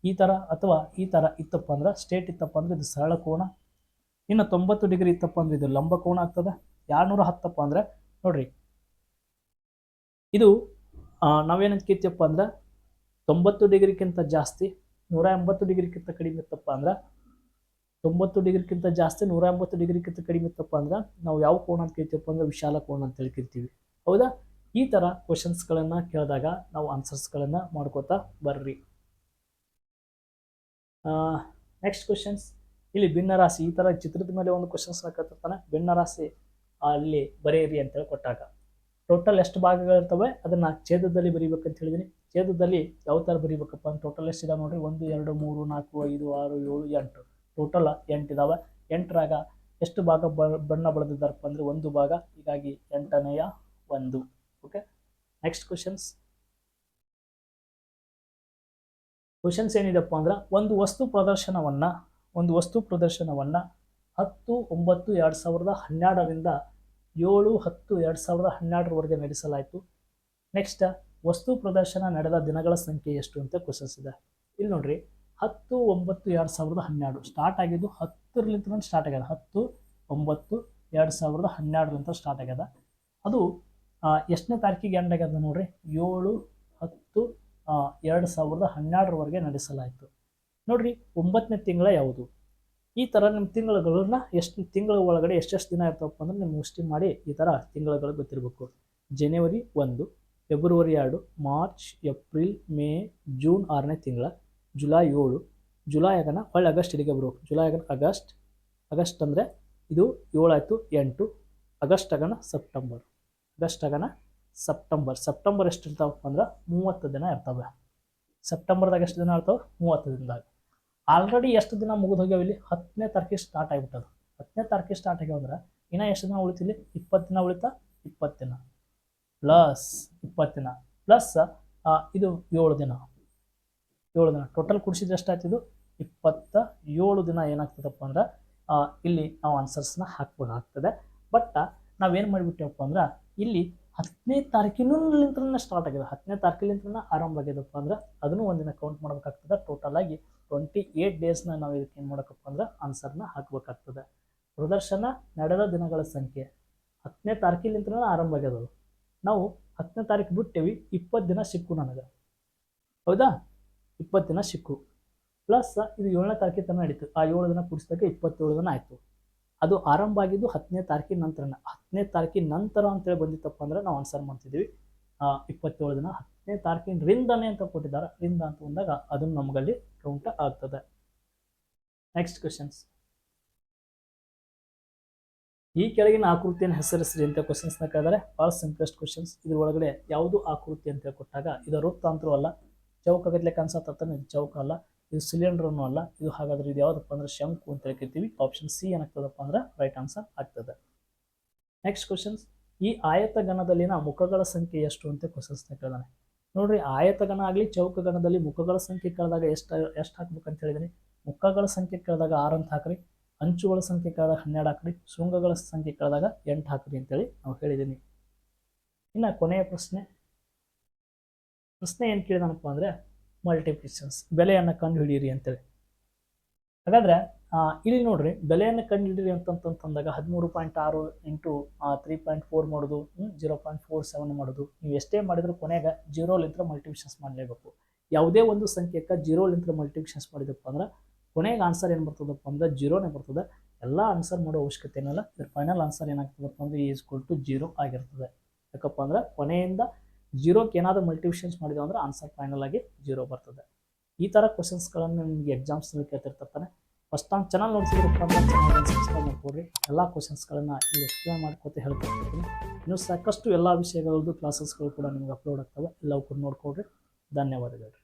ಈ ಥರ ಅಥವಾ ಈ ಥರ ಇತ್ತಪ್ಪ ಅಂದ್ರೆ ಸ್ಟೇಟ್ ಇತ್ತಪ್ಪ ಅಂದ್ರೆ ಇದು ಸರಳ ಕೋನ. ಇನ್ನು ತೊಂಬತ್ತು ಡಿಗ್ರಿ ಇತ್ತಪ್ಪ ಅಂದ್ರೆ ಇದು ಲಂಬ ಕೋನ ಆಗ್ತದೆ. ಎರಡುನೂರ ಹತ್ತಪ್ಪ ಅಂದರೆ ನೋಡ್ರಿ. ಇದು ನಾವೇನ ಕೇಳ್ತೀವಪ್ಪ ಅಂದ್ರೆ ತೊಂಬತ್ತು ಡಿಗ್ರಿಗಿಂತ ಜಾಸ್ತಿ ನೂರ ಎಂಬತ್ತು ಡಿಗ್ರಿಗಿಂತ ಕಡಿಮೆ ಇತ್ತಪ್ಪ ಅಂದ್ರೆ, ತೊಂಬತ್ತು ಡಿಗ್ರಿಗಿಂತ ಜಾಸ್ತಿ ನೂರ ಎಂಬತ್ತು ಡಿಗ್ರಿಗಿಂತ ಕಡಿಮೆ ಇತ್ತಪ್ಪ ಅಂದ್ರೆ ನಾವು ಯಾವ ಕೋಣ ಅಂತ ಕೇಳ್ತೀವಪ್ಪ ಅಂದ್ರೆ ವಿಶಾಲ ಕೋಣ ಅಂತ ಹೇಳಿ ಕರಿತೀವಿ ಹೌದಾ? ಈ ಥರ ಕ್ವಶನ್ಸ್ಗಳನ್ನು ಕೇಳಿದಾಗ ನಾವು ಆನ್ಸರ್ಸ್ಗಳನ್ನು ಮಾಡ್ಕೋತಾ ಬರ್ರಿ. ನೆಕ್ಸ್ಟ್ ಕ್ವಶನ್ಸ್ ಇಲ್ಲಿ ಭಿನ್ನರಾಶಿ, ಈ ಥರ ಚಿತ್ರದ ಮೇಲೆ ಒಂದು ಕ್ವಶನ್ಸ್ ಹಾಕತ್ತಾನೆ ಭಿನ್ನರಾಶಿ ಅಲ್ಲಿ ಬರೆಯಿರಿ ಅಂತೇಳಿ ಕೊಟ್ಟಾಗ. ಟೋಟಲ್ ಎಷ್ಟು ಭಾಗಗಳಿರ್ತವೆ ಅದನ್ನು ಛೇದದಲ್ಲಿ ಬರೀಬೇಕಂತ ಹೇಳಿದ್ದೀನಿ ಛೇದದಲ್ಲಿ ಯಾವ ಥರ ಬರೀಬೇಕಪ್ಪ ಅಂತ ಟೋಟಲ್ ಎಷ್ಟಿದಾವೆ ನೋಡಿರಿ? ಒಂದು, ಎರಡು, ಮೂರು, ನಾಲ್ಕು, ಐದು, ಆರು, ಏಳು, ಎಂಟು. ಟೋಟಲ್ ಎಂಟು ಇದಾವೆ. ಎಂಟರಾಗ ಎಷ್ಟು ಭಾಗ ಬಣ್ಣ ಬಳದಿದ್ದಾರಪ್ಪ ಅಂದರೆ ಒಂದು ಭಾಗ. ಹೀಗಾಗಿ ಎಂಟನೆಯ ಒಂದು. ಓಕೆ ನೆಕ್ಸ್ಟ್ ಕ್ವಶನ್ಸ್ ಕ್ವಶನ್ಸ್ ಏನಿದೆಪ್ಪ ಅಂದ್ರೆ ಒಂದು ವಸ್ತು ಪ್ರದರ್ಶನವನ್ನು, ಒಂದು ವಸ್ತು ಪ್ರದರ್ಶನವನ್ನು ಹತ್ತು, ಒಂಬತ್ತು, ಎರಡು ಸಾವಿರದ ಹನ್ನೆರಡರಿಂದ ಏಳು, ಹತ್ತು, ಎರಡು ಸಾವಿರದ ಹನ್ನೆರಡರವರೆಗೆ ನಡೆಸಲಾಯಿತು. ನೆಕ್ಸ್ಟ್ ವಸ್ತು ಪ್ರದರ್ಶನ ನಡೆದ ದಿನಗಳ ಸಂಖ್ಯೆ ಎಷ್ಟು ಅಂತ ಕ್ವಶನ್ಸ್ ಇದೆ. ಇಲ್ಲಿ ನೋಡ್ರಿ, ಹತ್ತು, ಒಂಬತ್ತು, ಎರಡು ಸಾವಿರದ ಹನ್ನೆರಡು. ಸ್ಟಾರ್ಟ್ ಆಗಿದ್ದು ಹತ್ತರಲಿಂತ ಸ್ಟಾರ್ಟ್ ಆಗ್ಯದ. ಹತ್ತು, ಒಂಬತ್ತು, ಎರಡು ಸಾವಿರದ ಹನ್ನೆರಡರಿಂದ ಸ್ಟಾರ್ಟ್ ಆಗ್ಯದ. ಅದು ಎಷ್ಟನೇ ತಾರೀಕಿಗೆ ಎಂಡ್ ಆಗ್ಯದ ನೋಡ್ರಿ? ಏಳು, ಹತ್ತು ಎರಡು ಸಾವಿರದ ಹನ್ನೆರಡರವರೆಗೆ ನಡೆಸಲಾಯಿತು. ನೋಡ್ರಿ, ಒಂಬತ್ತನೇ ತಿಂಗಳ ಯಾವುದು? ಈ ಥರ ನಿಮ್ಮ ತಿಂಗಳುಗಳನ್ನ ಎಷ್ಟು ತಿಂಗಳ ಒಳಗಡೆ ಎಷ್ಟೆಷ್ಟು ದಿನ ಇರ್ತಾವಪ್ಪ ಅಂದ್ರೆ ನಿಮ್ಗೆ ಮುಷ್ಟಿ ಮಾಡಿ ಈ ಥರ ತಿಂಗಳುಗಳು ಗೊತ್ತಿರಬೇಕು. ಜನವರಿ ಒಂದು, ಫೆಬ್ರವರಿ ಎರಡು, ಮಾರ್ಚ್, ಏಪ್ರಿಲ್, ಮೇ, ಜೂನ್ ಆರನೇ ತಿಂಗಳ, ಜುಲೈ ಏಳು, ಜುಲೈ ಆಗನ ಹೊಳ್ಳಿ ಆಗಸ್ಟ್ ಇಲ್ಲಿಗೆ ಬರು ಜುಲೈ ಆಗನ ಆಗಸ್ಟ್ ಆಗಸ್ಟ್ ಅಂದರೆ ಇದು ಏಳಾಯಿತು ಎಂಟು, ಆಗಸ್ಟ್ ಆಗನ ಸೆಪ್ಟೆಂಬರ್. ಆಗಸ್ಟ್ ಆಗನ ಸೆಪ್ಟೆಂಬರ್. ಸೆಪ್ಟೆಂಬರ್ ಎಷ್ಟು ಇರ್ತಾವಪ್ಪ ಅಂದ್ರೆ ಮೂವತ್ತು ದಿನ ಇರ್ತವೆ. ಸೆಪ್ಟೆಂಬರ್ದಾಗ ಎಷ್ಟು ದಿನ ಇರ್ತಾವೆ? ಮೂವತ್ತು ದಿನದಾಗ. ಆಲ್ರೆಡಿ ಎಷ್ಟು ದಿನ ಮುಗಿದು ಹೋಗ್ಯಾವ ಇಲ್ಲಿ? ಹತ್ತನೇ ತಾರೀಕಿಗೆ ಸ್ಟಾರ್ಟ್ ಆಗಿಬಿಟ್ಟದು. ಹತ್ತನೇ ತಾರೀಕಿಗೆ ಸ್ಟಾರ್ಟ್ ಆಗ್ಯಾವ ಅಂದ್ರೆ ಇನ್ನೂ ಎಷ್ಟು ದಿನ ಉಳಿತಿಲ್ಲಿ ಇಪ್ಪತ್ತು ದಿನ ಉಳಿತಾ? ಇಪ್ಪತ್ತು ದಿನ. ಪ್ಲಸ್ ಇಪ್ಪತ್ತು ದಿನ. ಪ್ಲಸ್ ಇದು ಏಳು ದಿನ. ಏಳು ದಿನ. ಟೋಟಲ್ ಕುಡಿಸಿದ್ರೆ ಆಯ್ತಿದ್ದು ಇಪ್ಪತ್ತ ಏಳು ದಿನ ಏನಾಗ್ತದಪ್ಪ ಅಂದ್ರೆ ಇಲ್ಲಿ ನಾವು ಆನ್ಸರ್ಸ್ನ ಹಾಕ್ಬೇಕಾಗ್ತದೆ ಬಟ್ ನಾವೇನು ಮಾಡಿಬಿಟ್ಟೇವಪ್ಪ ಅಂದ್ರೆ, ಇಲ್ಲಿ ಹತ್ತನೇ ತಾರೀಕಿನಿಂದ ಸ್ಟಾರ್ಟ್ ಆಗಿದೆ ಹತ್ತನೇ ತಾರೀಕಿನಿಂದ ಆರಂಭ ಆಗಿದೆಪ್ಪ ಅಂದ್ರೆ, ಅದನ್ನು ಒಂದಿನ ಕೌಂಟ್ ಮಾಡಬೇಕಾಗ್ತದೆ. ಟೋಟಲ್ ಆಗಿ ಟ್ವೆಂಟಿ ಏಯ್ಟ್ ಡೇಸ್ನ ನಾವು ಇದಕ್ಕೆ ಏನು ಮಾಡೋಕಪ್ಪ ಅಂದ್ರೆ ಆನ್ಸರ್ನ ಹಾಕಬೇಕಾಗ್ತದೆ. ಪ್ರದರ್ಶನ ನಡೆದ ದಿನಗಳ ಸಂಖ್ಯೆ. ಹತ್ತನೇ ತಾರೀಕಿಲಿಂದ ಆರಂಭ ಆಗ್ಯದ ನಾವು ಹತ್ತನೇ ತಾರೀಕು ಬಿಟ್ಟೇವಿ, ಇಪ್ಪತ್ತು ದಿನ ಸಿಕ್ಕು ನನಗೆ. ಹೌದಾ? ಇಪ್ಪತ್ತು ದಿನ ಸಿಕ್ಕು. ಪ್ಲಸ್ ಇದು ಏಳನೇ ತಾರೀಕಿಗೆ ತನಕ ನಡೀತು. ಆ ಏಳು ದಿನ ಕುಡಿಸಿದಾಗ ಇಪ್ಪತ್ತೇಳು ದಿನ ಆಯಿತು. ಅದು ಆರಂಭ ಆಗಿದ್ದು ಹತ್ತನೇ ತಾರೀಕಿನ ನಂತರನ. ಹತ್ತನೇ ತಾರೀಕಿನ ನಂತರ ಅಂತೇಳಿ ಬಂದಿತ್ತಪ್ಪ ಅಂದ್ರೆ ನಾವು ಆನ್ಸರ್ ಮಾಡ್ತಿದ್ದೀವಿ ಇಪ್ಪತ್ತೇಳು ದಿನ ಹತ್ತನೇ ತಾರೀಕಿನ ರಿಂದನೇ ಅಂತ ಕೊಟ್ಟಿದ್ದಾರೆ. ರಿಂದ ಅಂತ ಬಂದಾಗ ಅದನ್ನು ನಮಗಲ್ಲಿ ಕೌಂಟ್ ಆಗ್ತದೆ. ನೆಕ್ಸ್ಟ್ ಕ್ವಶನ್ಸ್ ಈ ಕೆಳಗಿನ ಆಕೃತಿಯನ್ನು ಹೆಸರಿಸಿರಿ ಅಂತ ಕ್ವಶನ್ಸ್ನ ಕೇಳಿದರೆ ಭಾಳ ಸಿಂಪ್ಲೆಸ್ಟ್ ಕ್ವಶನ್ಸ್ ಇದ್ರ ಒಳಗಡೆ ಯಾವುದು ಆಕೃತಿ ಅಂತ ಕೊಟ್ಟಾಗ ಇದು ವೃತ್ತ ಅಂತರೂ ಅಲ್ಲ ಗದ್ಲೆ ಕನ್ಸತ್ತಾನೆ ಇದು ಚೌಕ ಅಲ್ಲ, ಇದು ಸಿಲಿಂಡರ್ನು ಅಲ್ಲ, ಇದು ಹಾಗಾದ್ರೆ ಇದು ಯಾವುದಪ್ಪ ಅಂದ್ರೆ ಶಂಕು ಅಂತ ಹೇಳ್ತೀವಿ ಆಪ್ಷನ್ ಸಿ ಏನಾಗ್ತದಪ್ಪ ಅಂದ್ರೆ ರೈಟ್ ಆನ್ಸರ್ ಆಗ್ತದೆ. ನೆಕ್ಸ್ಟ್ ಕ್ವಶನ್ಸ್ ಈ ಆಯತಗಣದಲ್ಲಿನ ಮುಖಗಳ ಸಂಖ್ಯೆ ಎಷ್ಟು ಅಂತ ಕ್ವಶನ್ಸ್ನ ಕೇಳಿದಾನೆ. ನೋಡ್ರಿ, ಆಯತಗಣ ಆಗಲಿ, ಚೌಕಗಣದಲ್ಲಿ ಮುಖಗಳ ಸಂಖ್ಯೆ ಕೇಳಿದಾಗ ಎಷ್ಟು ಎಷ್ಟು ಹಾಕ್ಬೇಕು ಅಂತ ಹೇಳಿದೀನಿ. ಮುಖಗಳ ಸಂಖ್ಯೆ ಕೇಳಿದಾಗ ಆರು ಅಂತ ಹಾಕ್ರಿ. ಅಂಚುಗಳ ಸಂಖ್ಯೆ ಕೇಳಿದಾಗ ಹನ್ನೆರಡು ಹಾಕ್ರಿ. ಶೃಂಗಗಳ ಸಂಖ್ಯೆ ಕೇಳಿದಾಗ ಎಂಟು ಹಾಕ್ರಿ ಅಂತೇಳಿ ನಾವು ಹೇಳಿದ್ದೀನಿ ಇನ್ನು ಕೊನೆಯ ಪ್ರಶ್ನೆ. ಪ್ರಶ್ನೆ ಏನು ಕೇಳಿದಾನಪ್ಪ ಅಂದರೆ ಮಲ್ಟಿಪ್ಲಿಷನ್ಸ್ ಬೆಲೆಯನ್ನು ಕಂಡುಹಿಡಿಯಿರಿ ಅಂತೇಳಿ. ಹಾಗಾದ್ರೆ ಇಲ್ಲಿ ನೋಡ್ರಿ, ಬೆಲೆಯನ್ನು ಕಂಡುಹಿಡಿಯಿರಿ ಅಂತಂತಂದಾಗ ಹದಿಮೂರು ಪಾಯಿಂಟ್ ಆರು ಇಂಟು ತ್ರೀ ಪಾಯಿಂಟ್ ಫೋರ್ ಮಾಡೋದು ಜೀರೋ ಪಾಯಿಂಟ್ ಫೋರ್ ಸೆವೆನ್ ಮಾಡೋದು. ನೀವು ಎಷ್ಟೇ ಮಾಡಿದ್ರು ಕೊನೆಗೆ ಜೀರೋಲಿಂತ್ರ ಮಲ್ಟಿಪ್ಲಿಷನ್ಸ್ ಮಾಡಲೇಬೇಕು. ಯಾವುದೇ ಒಂದು ಸಂಖ್ಯೆಗೆ ಜೀರೋಲಿಂತ್ರ ಮಲ್ಟಿಪ್ಲಿಷನ್ಸ್ ಮಾಡಿದಪ್ಪ ಅಂದ್ರೆ, ಕೊನೆಗೆ ಆನ್ಸರ್ ಏನು ಬರ್ತದಪ್ಪ ಅಂದ್ರೆ ಜೀರೋನೇ ಬರ್ತದೆ. ಎಲ್ಲ ಆನ್ಸರ್ ಮಾಡೋ ಅವಶ್ಯಕತೆ ಏನಿಲ್ಲ. ಇದ್ರ ಫೈನಲ್ ಆನ್ಸರ್ ಏನಾಗ್ತದಪ್ಪ ಅಂದ್ರೆ ಈಸ್ ಟು ಜೀರೋ ಆಗಿರ್ತದೆ. ಯಾಕಪ್ಪ ಅಂದ್ರೆ, ಕೊನೆಯಿಂದ ಜೀರೋಕ್ಕೆ ಏನಾದರೂ ಮಲ್ಟಿಪ್ಲಿಷನ್ಸ್ ಮಾಡಿದೆವು ಅಂದ್ರೆ ಆನ್ಸರ್ ಫೈನಲ್ ಆಗಿ ಜೀರೋ ಬರ್ತದೆ. ಈ ಥರ ಕ್ವಶನ್ಸ್ಗಳನ್ನು ನಿಮಗೆ ಎಕ್ಸಾಮ್ಸ್ನಲ್ಲಿ ಕೇಳ್ತಿರ್ತಾರೆ ಫಸ್ಟ್ ಟೈಮ್ ಚಾನಲ್ ನೋಡ್ತಿದ್ರಪ್ಪ ಅಂದ್ರೆ ಚಾನಲ್ ಸಬ್ಸ್ಕ್ರೈಬ್ ಮಾಡ್ಕೊಡ್ರಿ. ಎಲ್ಲ ಕ್ವಶನ್ಸ್ಗಳನ್ನು ಇಲ್ಲಿ ಎಕ್ಸ್ಪ್ಲೇನ್ ಮಾಡ್ಕೊತ ಹೇಳ್ತಿರ್ತೀನಿ ಇನ್ನು ಸಾಕಷ್ಟು ಎಲ್ಲ ವಿಷಯಗಳದ್ದು ಕ್ಲಾಸಸ್ಗಳು ಕೂಡ ನಿಮ್ಗೆ ಅಪ್ಲೋಡ್ ಆಗ್ತವೆ. ಎಲ್ಲವೂ ಕೂಡ ನೋಡ್ಕೊಡ್ರಿ. ಧನ್ಯವಾದಗಳು.